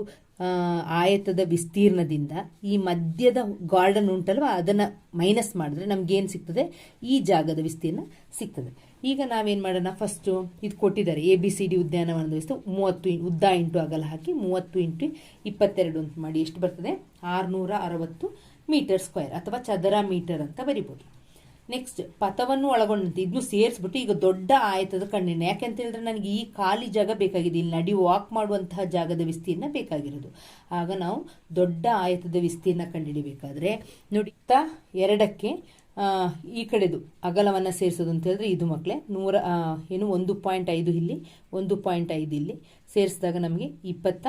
ಆಯತದ ವಿಸ್ತೀರ್ಣದಿಂದ ಈ ಮಧ್ಯದ ಗಾರ್ಡನ್ ಉಂಟಲ್ವ, ಅದನ್ನು ಮೈನಸ್ ಮಾಡಿದ್ರೆ ನಮ್ಗೇನು ಸಿಗ್ತದೆ? ಈ ಜಾಗದ ವಿಸ್ತೀರ್ಣ ಸಿಗ್ತದೆ. ಈಗ ನಾವೇನು ಮಾಡೋಣ? ಫಸ್ಟು ಇದು ಕೊಟ್ಟಿದ್ದಾರೆ ಎ ಬಿ ಸಿ ಡಿ ಉದ್ಯಾನವನದ ವಿಸ್ತೀರ್ಣ. ಮೂವತ್ತು ಉದ್ದ ಇಂಟು ಅಗಲ ಹಾಕಿ ಮೂವತ್ತು ಇಂಟು ಇಪ್ಪತ್ತೆರಡು ಅಂತ ಮಾಡಿ ಎಷ್ಟು ಬರ್ತದೆ? ಆರುನೂರ ಅರವತ್ತು ಮೀಟರ್ ಸ್ಕ್ವೇರ್ ಅಥವಾ ಚದರ ಮೀಟರ್ ಅಂತ ಬರಿಬೋದು. ನೆಕ್ಸ್ಟ್ ಪಥವನ್ನು ಒಳಗೊಂಡಂತೆ ಇದನ್ನು ಸೇರಿಸ್ಬಿಟ್ಟು ಈಗ ದೊಡ್ಡ ಆಯತದ ಕಣ್ಣಿನ. ಯಾಕೆಂತ ಹೇಳಿದ್ರೆ ನನಗೆ ಈ ಖಾಲಿ ಜಾಗ ಬೇಕಾಗಿದೆ. ಇಲ್ಲಿ ನಡಿ ವಾಕ್ ಮಾಡುವಂತಹ ಜಾಗದ ವಿಸ್ತೀರ್ಣ ಬೇಕಾಗಿರೋದು. ಆಗ ನಾವು ದೊಡ್ಡ ಆಯತದ ವಿಸ್ತೀರ್ಣ ಕಂಡುಹಿಡಿಬೇಕಾದ್ರೆ ನೋಡಿ ತ ಎರಡಕ್ಕೆ ಈ ಕಡೆದು ಅಗಲವನ್ನು ಸೇರಿಸೋದು ಅಂತ ಹೇಳಿದ್ರೆ ಇದು ಮಕ್ಕಳೇ ನೂರ ಏನು, ಒಂದು ಪಾಯಿಂಟ್ ಐದು ಇಲ್ಲಿ, ಒಂದು ಪಾಯಿಂಟ್ ಐದು ಇಲ್ಲಿ ಸೇರಿಸಿದಾಗ ನಮಗೆ ಇಪ್ಪತ್ತ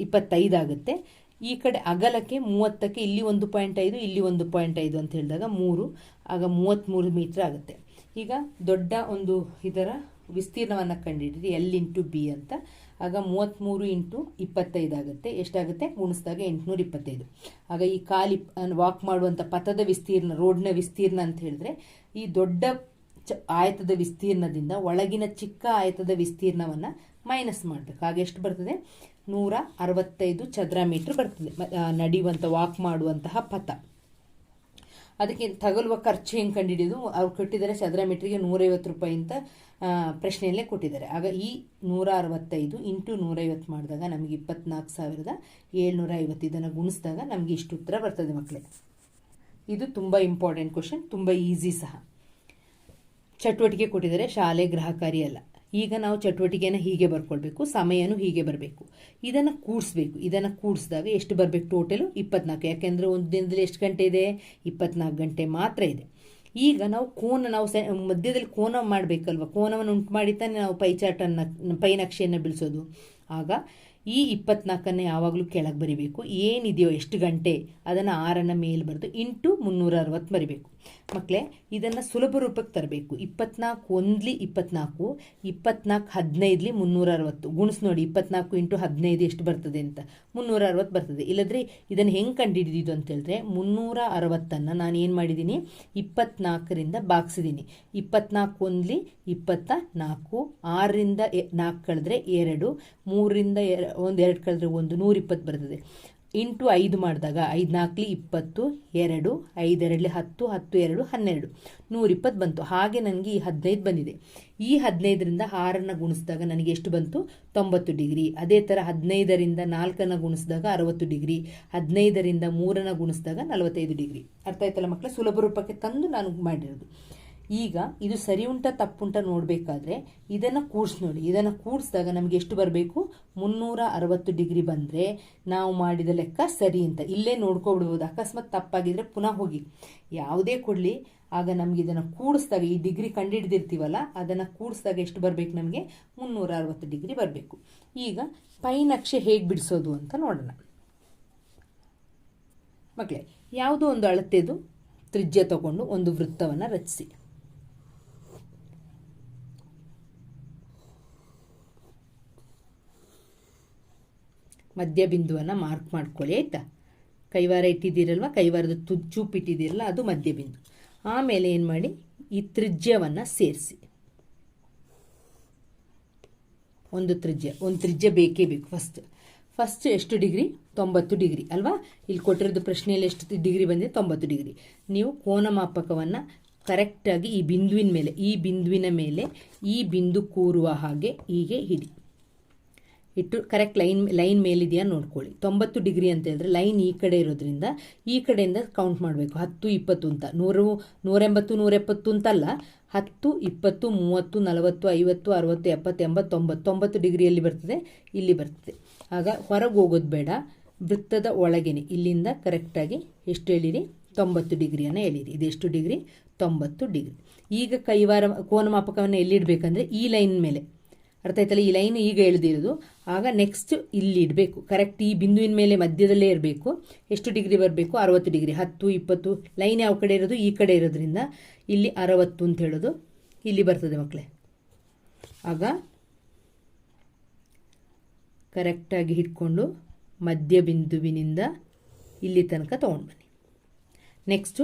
ಇಪ್ಪತ್ತೈದಾಗುತ್ತೆ ಈ ಕಡೆ ಅಗಲಕ್ಕೆ ಮೂವತ್ತಕ್ಕೆ ಇಲ್ಲಿ ಒಂದು ಪಾಯಿಂಟ್ ಐದು, ಇಲ್ಲಿ ಒಂದು ಪಾಯಿಂಟ್ ಐದು ಅಂತ ಹೇಳಿದಾಗ ಮೂರು, ಆಗ ಮೂವತ್ತ್ಮೂರು ಮೀಟ್ರ್ ಆಗುತ್ತೆ. ಈಗ ದೊಡ್ಡ ಒಂದು ಇದರ ವಿಸ್ತೀರ್ಣವನ್ನು ಕಂಡುಹಿಡಿದು ಎಲ್ ಇಂಟು ಬಿ ಅಂತ. ಆಗ ಮೂವತ್ತ್ಮೂರು ಇಂಟು ಇಪ್ಪತ್ತೈದು ಆಗುತ್ತೆ. ಎಷ್ಟಾಗುತ್ತೆ? ಗುಣಿಸಿದಾಗ ಎಂಟುನೂರ ಇಪ್ಪತ್ತೈದು. ಆಗ ಈ ಕಾಲಿ ವಾಕ್ ಮಾಡುವಂಥ ಪಥದ ವಿಸ್ತೀರ್ಣ ರೋಡ್ನ ವಿಸ್ತೀರ್ಣ ಅಂತ ಹೇಳಿದ್ರೆ, ಈ ದೊಡ್ಡ ಚ, ಆಯತದ ವಿಸ್ತೀರ್ಣದಿಂದ ಒಳಗಿನ ಚಿಕ್ಕ ಆಯತದ ವಿಸ್ತೀರ್ಣವನ್ನು ಮೈನಸ್ ಮಾಡಬೇಕು. ಆಗ ಎಷ್ಟು ಬರ್ತದೆ? ನೂರ ಅರವತ್ತೈದು ಚದರ ಮೀಟ್ರ್ ಬರ್ತದೆ. ನಡೆಯುವಂಥ ವಾಕ್ ಮಾಡುವಂತಹ ಪಥ. ಅದಕ್ಕೆ ತಗಲುವ ಖರ್ಚು ಹೆಂಗೆ ಕಂಡುಹಿಡಿಯೋದು? ಅವ್ರು ಕೊಟ್ಟಿದ್ದಾರೆ ಚದರ ಮೀಟ್ರಿಗೆ ನೂರೈವತ್ತು ರೂಪಾಯಿ ಅಂತ ಪ್ರಶ್ನೆಯಲ್ಲೇ ಕೊಟ್ಟಿದ್ದಾರೆ. ಆಗ ಈ ನೂರ ಅರವತ್ತೈದು ಇಂಟು ನೂರೈವತ್ತು ಮಾಡಿದಾಗ ನಮಗೆ ಇಪ್ಪತ್ನಾಲ್ಕು ಸಾವಿರದ ಏಳ್ನೂರ ಐವತ್ತು ಇದನ್ನು ಗುಣಿಸಿದಾಗ ನಮಗೆ ಇಷ್ಟು ಉತ್ತರ ಬರ್ತದೆ ಮಕ್ಕಳೇ. ಇದು ತುಂಬ ಇಂಪಾರ್ಟೆಂಟ್ ಕ್ವಶನ್ ತುಂಬ ಈಸಿ ಸಹ. ಚಟುವಟಿಕೆ ಕೊಟ್ಟಿದ್ದಾರೆ ಶಾಲೆ ಗ್ರಹಕಾರಿ ಅಲ್ಲ. ಈಗ ನಾವು ಚಟುವಟಿಕೆನ ಹೀಗೆ ಬರ್ಕೊಳ್ಬೇಕು, ಸಮಯನೂ ಹೀಗೆ ಬರಬೇಕು. ಇದನ್ನು ಕೂಡಿಸ್ಬೇಕು ಇದನ್ನು ಕೂಡಿಸಿದಾಗ ಎಷ್ಟು ಬರಬೇಕು ಟೋಟಲು? ಇಪ್ಪತ್ನಾಲ್ಕು. ಯಾಕೆಂದರೆ ಒಂದು ದಿನದಲ್ಲಿ ಎಷ್ಟು ಗಂಟೆ ಇದೆ? ಇಪ್ಪತ್ನಾಲ್ಕು ಗಂಟೆ ಮಾತ್ರ ಇದೆ. ಈಗ ನಾವು ಕೋನ, ನಾವು ಸ, ಮಧ್ಯದಲ್ಲಿ ಕೋನ ಮಾಡಬೇಕಲ್ವ? ಕೋನವನ್ನು ಉಂಟು ಮಾಡಿ ತಾನೇ ನಾವು ಪೈಚಾಟನ್ನು ಪೈನಕ್ಷೆಯನ್ನು ಬಿಡಿಸೋದು ಆಗ ಈ ಇಪ್ಪತ್ನಾಲ್ಕನ್ನು ಯಾವಾಗಲೂ ಕೆಳಗೆ ಬರಿಬೇಕು. ಏನಿದೆಯೋ ಎಷ್ಟು ಗಂಟೆ, ಅದನ್ನು ಆರನ್ನು ಮೇಲೆ ಬರೆದು ಇಂಟು ಮುನ್ನೂರ ಅರವತ್ತು ಬರಿಬೇಕು. ಮಕ್ಕಳೇ ಇದನ್ನು ಸುಲಭ ರೂಪಕ್ಕೆ ತರಬೇಕು. ಇಪ್ಪತ್ನಾಲ್ಕು ಒಂದ್ಲಿ ಇಪ್ಪತ್ನಾಲ್ಕು ಇಪ್ಪತ್ನಾಲ್ಕು ಹದಿನೈದ್ಲಿ ಮುನ್ನೂರ ಅರವತ್ತು ಗುಣಿಸ್ ನೋಡಿ, ಇಪ್ಪತ್ನಾಲ್ಕು ಇಂಟು ಹದಿನೈದು ಎಷ್ಟು ಬರ್ತದೆ ಅಂತ. ಮುನ್ನೂರ ಅರವತ್ತು ಬರ್ತದೆ. ಇಲ್ಲದ್ರೆ ಇದನ್ನು ಹೆಂಗೆ ಕಂಡುಹಿಡಿದಿದ್ದು ಅಂತ ಹೇಳಿದ್ರೆ ಮುನ್ನೂರ ಅರವತ್ತನ್ನು ನಾನು ಏನು ಮಾಡಿದ್ದೀನಿ ಇಪ್ಪತ್ನಾಲ್ಕರಿಂದ ಬಾಗಿಸಿದ್ದೀನಿ ಇಪ್ಪತ್ನಾಲ್ಕು ಒಂದ್ಲಿ ಇಪ್ಪತ್ತ ನಾಲ್ಕು, ಆರರಿಂದ ನಾಲ್ಕು ಕಳೆದ್ರೆ ಎರಡು, ಮೂರರಿಂದ ಒಂದು ಎರಡು ಕಳೆದ್ರೆ ಒಂದು, ನೂರಿಪ್ಪತ್ತು ಬರ್ತದೆ. ಇಂಟು ಐದು ಮಾಡಿದಾಗ ಐದು ನಾಲ್ಕಲಿ ಇಪ್ಪತ್ತು, ಎರಡು ಐದೆರಡಲಿ ಹತ್ತು ಹತ್ತು ಎರಡು, ಹನ್ನೆರಡು. ನೂರಿಪ್ಪತ್ತು ಬಂತು. ಹಾಗೆ ನನಗೆ ಈ ಹದಿನೈದು ಬಂದಿದೆ. ಈ ಹದಿನೈದರಿಂದ ಆರನ್ನು ಗುಣಿಸಿದಾಗ ನನಗೆ ಎಷ್ಟು ಬಂತು? ತೊಂಬತ್ತು ಡಿಗ್ರಿ. ಅದೇ ಥರ ಹದಿನೈದರಿಂದ ನಾಲ್ಕನ್ನು ಗುಣಿಸಿದಾಗ ಅರವತ್ತು ಡಿಗ್ರಿ. ಹದಿನೈದರಿಂದ ಮೂರನ್ನು ಗುಣಿಸಿದಾಗ ನಲವತ್ತೈದು ಡಿಗ್ರಿ. ಅರ್ಥ ಆಯ್ತಲ್ಲ ಮಕ್ಕಳ? ಸುಲಭ ರೂಪಕ್ಕೆ ತಂದು ನಾನು ಮಾಡಿರೋದು. ಈಗ ಇದು ಸರಿ ಉಂಟ ತಪ್ಪುಂಟ ನೋಡಬೇಕಾದ್ರೆ ಇದನ್ನು ಕೂಡ್ಸ್ ನೋಡಿ. ಇದನ್ನು ಕೂಡಿಸಿದಾಗ ನಮಗೆ ಎಷ್ಟು ಬರಬೇಕು? ಮುನ್ನೂರ ಅರವತ್ತು ಡಿಗ್ರಿ ಬಂದರೆ ನಾವು ಮಾಡಿದ ಲೆಕ್ಕ ಸರಿ ಅಂತ. ಇಲ್ಲೇ ನೋಡ್ಕೊಬಿಡ್ಬೋದು. ಅಕಸ್ಮಾತ್ ತಪ್ಪಾಗಿದ್ರೆ ಪುನಃ ಹೋಗಿ. ಯಾವುದೇ ಕೊಡಲಿ, ಆಗ ನಮಗೆ ಇದನ್ನು ಕೂಡಿಸಿದಾಗ ಈ ಡಿಗ್ರಿ ಕಂಡುಹಿಡ್ದಿರ್ತೀವಲ್ಲ ಅದನ್ನು ಕೂಡಿಸಿದಾಗ ಎಷ್ಟು ಬರಬೇಕು ನಮಗೆ? ಮುನ್ನೂರ ಅರವತ್ತು ಡಿಗ್ರಿ ಬರಬೇಕು. ಈಗ ಪೈ ನಕ್ಷೆ ಹೇಗೆ ಬಿಡಿಸೋದು ಅಂತ ನೋಡೋಣ. ಮಕ್ಕಳೇ ಯಾವುದೋ ಒಂದು ಅಳತೆದು ತ್ರಿಜ್ಯ ತಗೊಂಡು ಒಂದು ವೃತ್ತವನ್ನು ರಚಿಸಿ. ಮಧ್ಯ ಬಿಂದುವನ್ನು ಮಾರ್ಕ್ ಮಾಡ್ಕೊಳ್ಳಿ, ಆಯಿತಾ? ಕೈವಾರ ಇಟ್ಟಿದ್ದೀರಲ್ವ? ಕೈವಾರದ ತು ಚೂಪ್ ಇಟ್ಟಿದ್ದೀರಲ್ಲ ಅದು ಮಧ್ಯ ಬಿಂದು ಆಮೇಲೆ ಏನು ಮಾಡಿ? ಈ ತ್ರಿಜ್ಯವನ್ನು ಸೇರಿಸಿ. ಒಂದು ತ್ರಿಜ್ಯ ಒಂದು ತ್ರಿಜ್ಯ ಬೇಕೇ ಬೇಕು ಫಸ್ಟ್ ಫಸ್ಟ್ ಎಷ್ಟು ಡಿಗ್ರಿ? ತೊಂಬತ್ತು ಡಿಗ್ರಿ, ಅಲ್ವಾ? ಇಲ್ಲಿ ಕೊಟ್ಟಿರೋದು ಪ್ರಶ್ನೆಯಲ್ಲಿ ಎಷ್ಟು ಡಿಗ್ರಿ ಬಂದಿದೆ? ತೊಂಬತ್ತು ಡಿಗ್ರಿ. ನೀವು ಕೋನ ಮಾಪಕವನ್ನು ಕರೆಕ್ಟಾಗಿ ಈ ಬಿಂದುವಿನ ಮೇಲೆ, ಈ ಬಿಂದುವಿನ ಮೇಲೆ ಈ ಬಿಂದು ಕೂರುವ ಹಾಗೆ ಹೀಗೆ ಹಿಡಿ. ಇಟ್ಟು ಕರೆಕ್ಟ್ ಲೈನ್ ಲೈನ್ ಮೇಲಿದೆಯಾ ನೋಡ್ಕೊಳ್ಳಿ. ತೊಂಬತ್ತು ಡಿಗ್ರಿ ಅಂತ ಹೇಳಿದ್ರೆ ಲೈನ್ ಈ ಕಡೆ ಇರೋದ್ರಿಂದ ಈ ಕಡೆಯಿಂದ ಕೌಂಟ್ ಮಾಡಬೇಕು. ಹತ್ತು, ಇಪ್ಪತ್ತು ಅಂತ. ನೂರು, ನೂರೆಂಬತ್ತು, ನೂರೆಪ್ಪತ್ತು ಅಂತಲ್ಲ. ಹತ್ತು, ಇಪ್ಪತ್ತು, ಮೂವತ್ತು, ನಲವತ್ತು, ಐವತ್ತು, ಅರವತ್ತು, ಎಪ್ಪತ್ತು ಎಂಬತ್ತು ತೊಂಬತ್ತು ಡಿಗ್ರಿಯಲ್ಲಿ ಬರ್ತದೆ, ಇಲ್ಲಿ ಬರ್ತದೆ. ಆಗ ಹೊರಗೆ ಹೋಗೋದು ಬೇಡ. ವೃತ್ತದ ಒಳಗೇನೆ. ಇಲ್ಲಿಂದ ಕರೆಕ್ಟಾಗಿ ಎಷ್ಟು ಹೇಳಿರಿ? ತೊಂಬತ್ತು ಡಿಗ್ರಿಯನ್ನು ಹೇಳಿರಿ. ಇದೆಷ್ಟು ಡಿಗ್ರಿ? ತೊಂಬತ್ತು ಡಿಗ್ರಿ. ಈಗ ಕೈವಾರ ಕೋನಮಾಪಕವನ್ನು ಎಲ್ಲಿಡಬೇಕಂದ್ರೆ ಈ ಲೈನ್ ಮೇಲೆ. ಅರ್ಥ ಆಯ್ತಲ್ಲ? ಈ ಲೈನ್ ಈಗ ಎಳೆದಿರೋದು ಆಗ ನೆಕ್ಸ್ಟ್ ಇಲ್ಲಿ ಇಡಬೇಕು. ಕರೆಕ್ಟ್ ಈ ಬಿಂದುವಿನ ಮೇಲೆ ಮಧ್ಯದಲ್ಲೇ ಇರಬೇಕು. ಎಷ್ಟು ಡಿಗ್ರಿ ಬರಬೇಕು? ಅರವತ್ತು ಡಿಗ್ರಿ ಹತ್ತು, ಇಪ್ಪತ್ತು. ಲೈನ್ ಯಾವ ಕಡೆ ಇರೋದು? ಈ ಕಡೆ ಇರೋದ್ರಿಂದ ಇಲ್ಲಿ ಅರವತ್ತು ಅಂತ ಹೇಳೋದು ಇಲ್ಲಿ ಬರ್ತದೆ ಮಕ್ಕಳೇ ಆಗ ಕರೆಕ್ಟಾಗಿ ಹಿಡ್ಕೊಂಡು ಮಧ್ಯ ಬಿಂದುವಿನಿಂದ ಇಲ್ಲಿ ತನಕ ತೊಗೊಂಡು ಬನ್ನಿ. ನೆಕ್ಸ್ಟು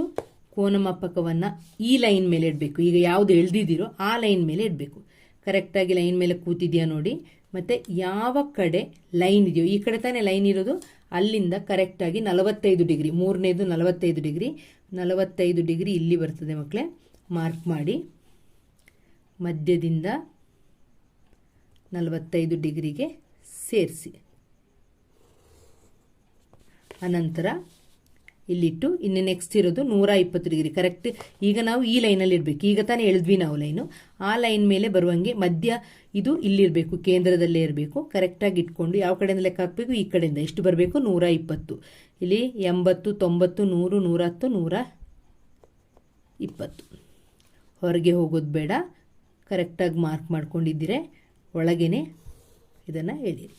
ಕೋನಮಾಪಕವನ್ನು ಈ ಲೈನ್ ಮೇಲೆ ಇಡಬೇಕು. ಈಗ ಯಾವುದು ಎಳ್ದಿದ್ದೀರೋ ಆ ಲೈನ್ ಮೇಲೆ ಇಡಬೇಕು. ಕರೆಕ್ಟಾಗಿ ಲೈನ್ ಮೇಲೆ ಕೂತಿದೆಯಾ ನೋಡಿ. ಮತ್ತು ಯಾವ ಕಡೆ ಲೈನ್ ಇದೆಯೋ, ಈ ಕಡೆ ತಾನೇ ಲೈನ್ ಇರೋದು, ಅಲ್ಲಿಂದ ಕರೆಕ್ಟಾಗಿ ನಲವತ್ತೈದು ಡಿಗ್ರಿ, ಮೂರನೇದು ನಲವತ್ತೈದು ಡಿಗ್ರಿ ನಲವತ್ತೈದು ಡಿಗ್ರಿ ಇಲ್ಲಿ ಬರ್ತದೆ ಮಕ್ಕಳೇ. ಮಾರ್ಕ್ ಮಾಡಿ. ಮಧ್ಯದಿಂದ ನಲವತ್ತೈದು ಡಿಗ್ರಿಗೆ ಸೇರಿಸಿ. ಅನಂತರ ಇಲ್ಲಿಟ್ಟು, ಇನ್ನು ನೆಕ್ಸ್ಟ್ ಇರೋದು ನೂರ ಇಪ್ಪತ್ತು ಡಿಗ್ರಿ ಕರೆಕ್ಟ್ ಈಗ ನಾವು ಈ ಲೈನಲ್ಲಿ ಇರಬೇಕು. ಈಗ ತಾನೇ ಎಳೆದ್ವಿ ನಾವು ಲೈನು ಆ ಲೈನ್ ಮೇಲೆ ಬರುವಂಗೆ ಮಧ್ಯ ಇದು ಇಲ್ಲಿರಬೇಕು, ಕೇಂದ್ರದಲ್ಲೇ ಇರಬೇಕು. ಕರೆಕ್ಟಾಗಿ ಇಟ್ಕೊಂಡು ಯಾವ ಕಡೆಯಿಂದ ಲೆಕ್ಕ ಹಾಕಬೇಕು? ಈ ಕಡೆಯಿಂದ. ಎಷ್ಟು ಬರಬೇಕು? ನೂರ ಇಪ್ಪತ್ತು ಇಲ್ಲಿ ಎಂಬತ್ತು, ತೊಂಬತ್ತು, ನೂರು ನೂರ ಹತ್ತು ನೂರ ಇಪ್ಪತ್ತು ಹೊರಗೆ ಹೋಗೋದು ಬೇಡ. ಕರೆಕ್ಟಾಗಿ ಮಾರ್ಕ್ ಮಾಡ್ಕೊಂಡಿದ್ದೀರೆ. ಒಳಗೇನೆ ಇದನ್ನು ಹೇಳಿರಿ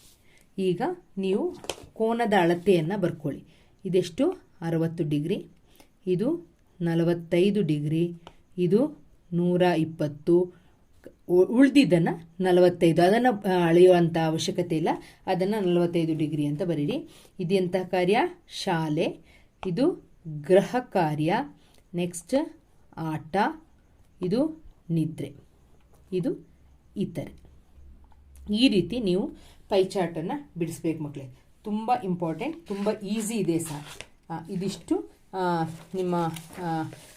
ಈಗ ನೀವು ಕೋನದ ಅಳತೆಯನ್ನು ಬರ್ಕೊಳ್ಳಿ. ಇದೆಷ್ಟು? ಅರವತ್ತು ಡಿಗ್ರಿ, ಇದು ನಲವತ್ತೈದು ಡಿಗ್ರಿ, ಇದು ನೂರ ಇಪ್ಪತ್ತು. ಉಳಿದಿದ್ದನ್ನು ನಲವತ್ತೈದು, ಅದನ್ನು ಅಳೆಯುವಂಥ ಅವಶ್ಯಕತೆ ಇಲ್ಲ, ಅದನ್ನು ನಲವತ್ತೈದು ಡಿಗ್ರಿ ಅಂತ ಬರೀರಿ. ಇದೆಂಥ ಕಾರ್ಯ? ಶಾಲೆ. ಇದು ಗ್ರಹ ಕಾರ್ಯ. ನೆಕ್ಸ್ಟ್ ಆಟ. ಇದು ನಿದ್ರೆ. ಇದು ಇತರೆ. ಈ ರೀತಿ ನೀವು ಪೈ ಚಾರ್ಟನ್ನು ಬಿಡಿಸ್ಬೇಕು ಮಕ್ಕಳೇ ತುಂಬ ಇಂಪಾರ್ಟೆಂಟ್, ತುಂಬ ಈಸಿ ಇದೆ ಸರ್. ಇದಿಷ್ಟು ನಿಮ್ಮ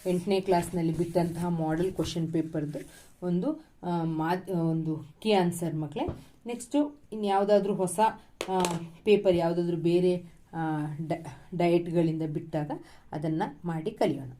ಎಂಟನೇ ಕ್ಲಾಸ್ನಲ್ಲಿ ಬಿಟ್ಟಂತಹ ಮಾಡೆಲ್ ಕ್ವಶನ್ ಪೇಪರ್ದು ಒಂದು ಮಾ ಒಂದು ಕೀ ಆನ್ಸರ್ ಮಕ್ಕಳೇ ನೆಕ್ಸ್ಟು ಇನ್ಯಾವುದಾದ್ರೂ ಹೊಸ ಪೇಪರ್ ಯಾವುದಾದ್ರೂ ಬೇರೆ ಡಯಟ್ಗಳಿಂದ ಬಿಟ್ಟಾಗ ಅದನ್ನು ಮಾಡಿ ಕಲಿಯೋಣ.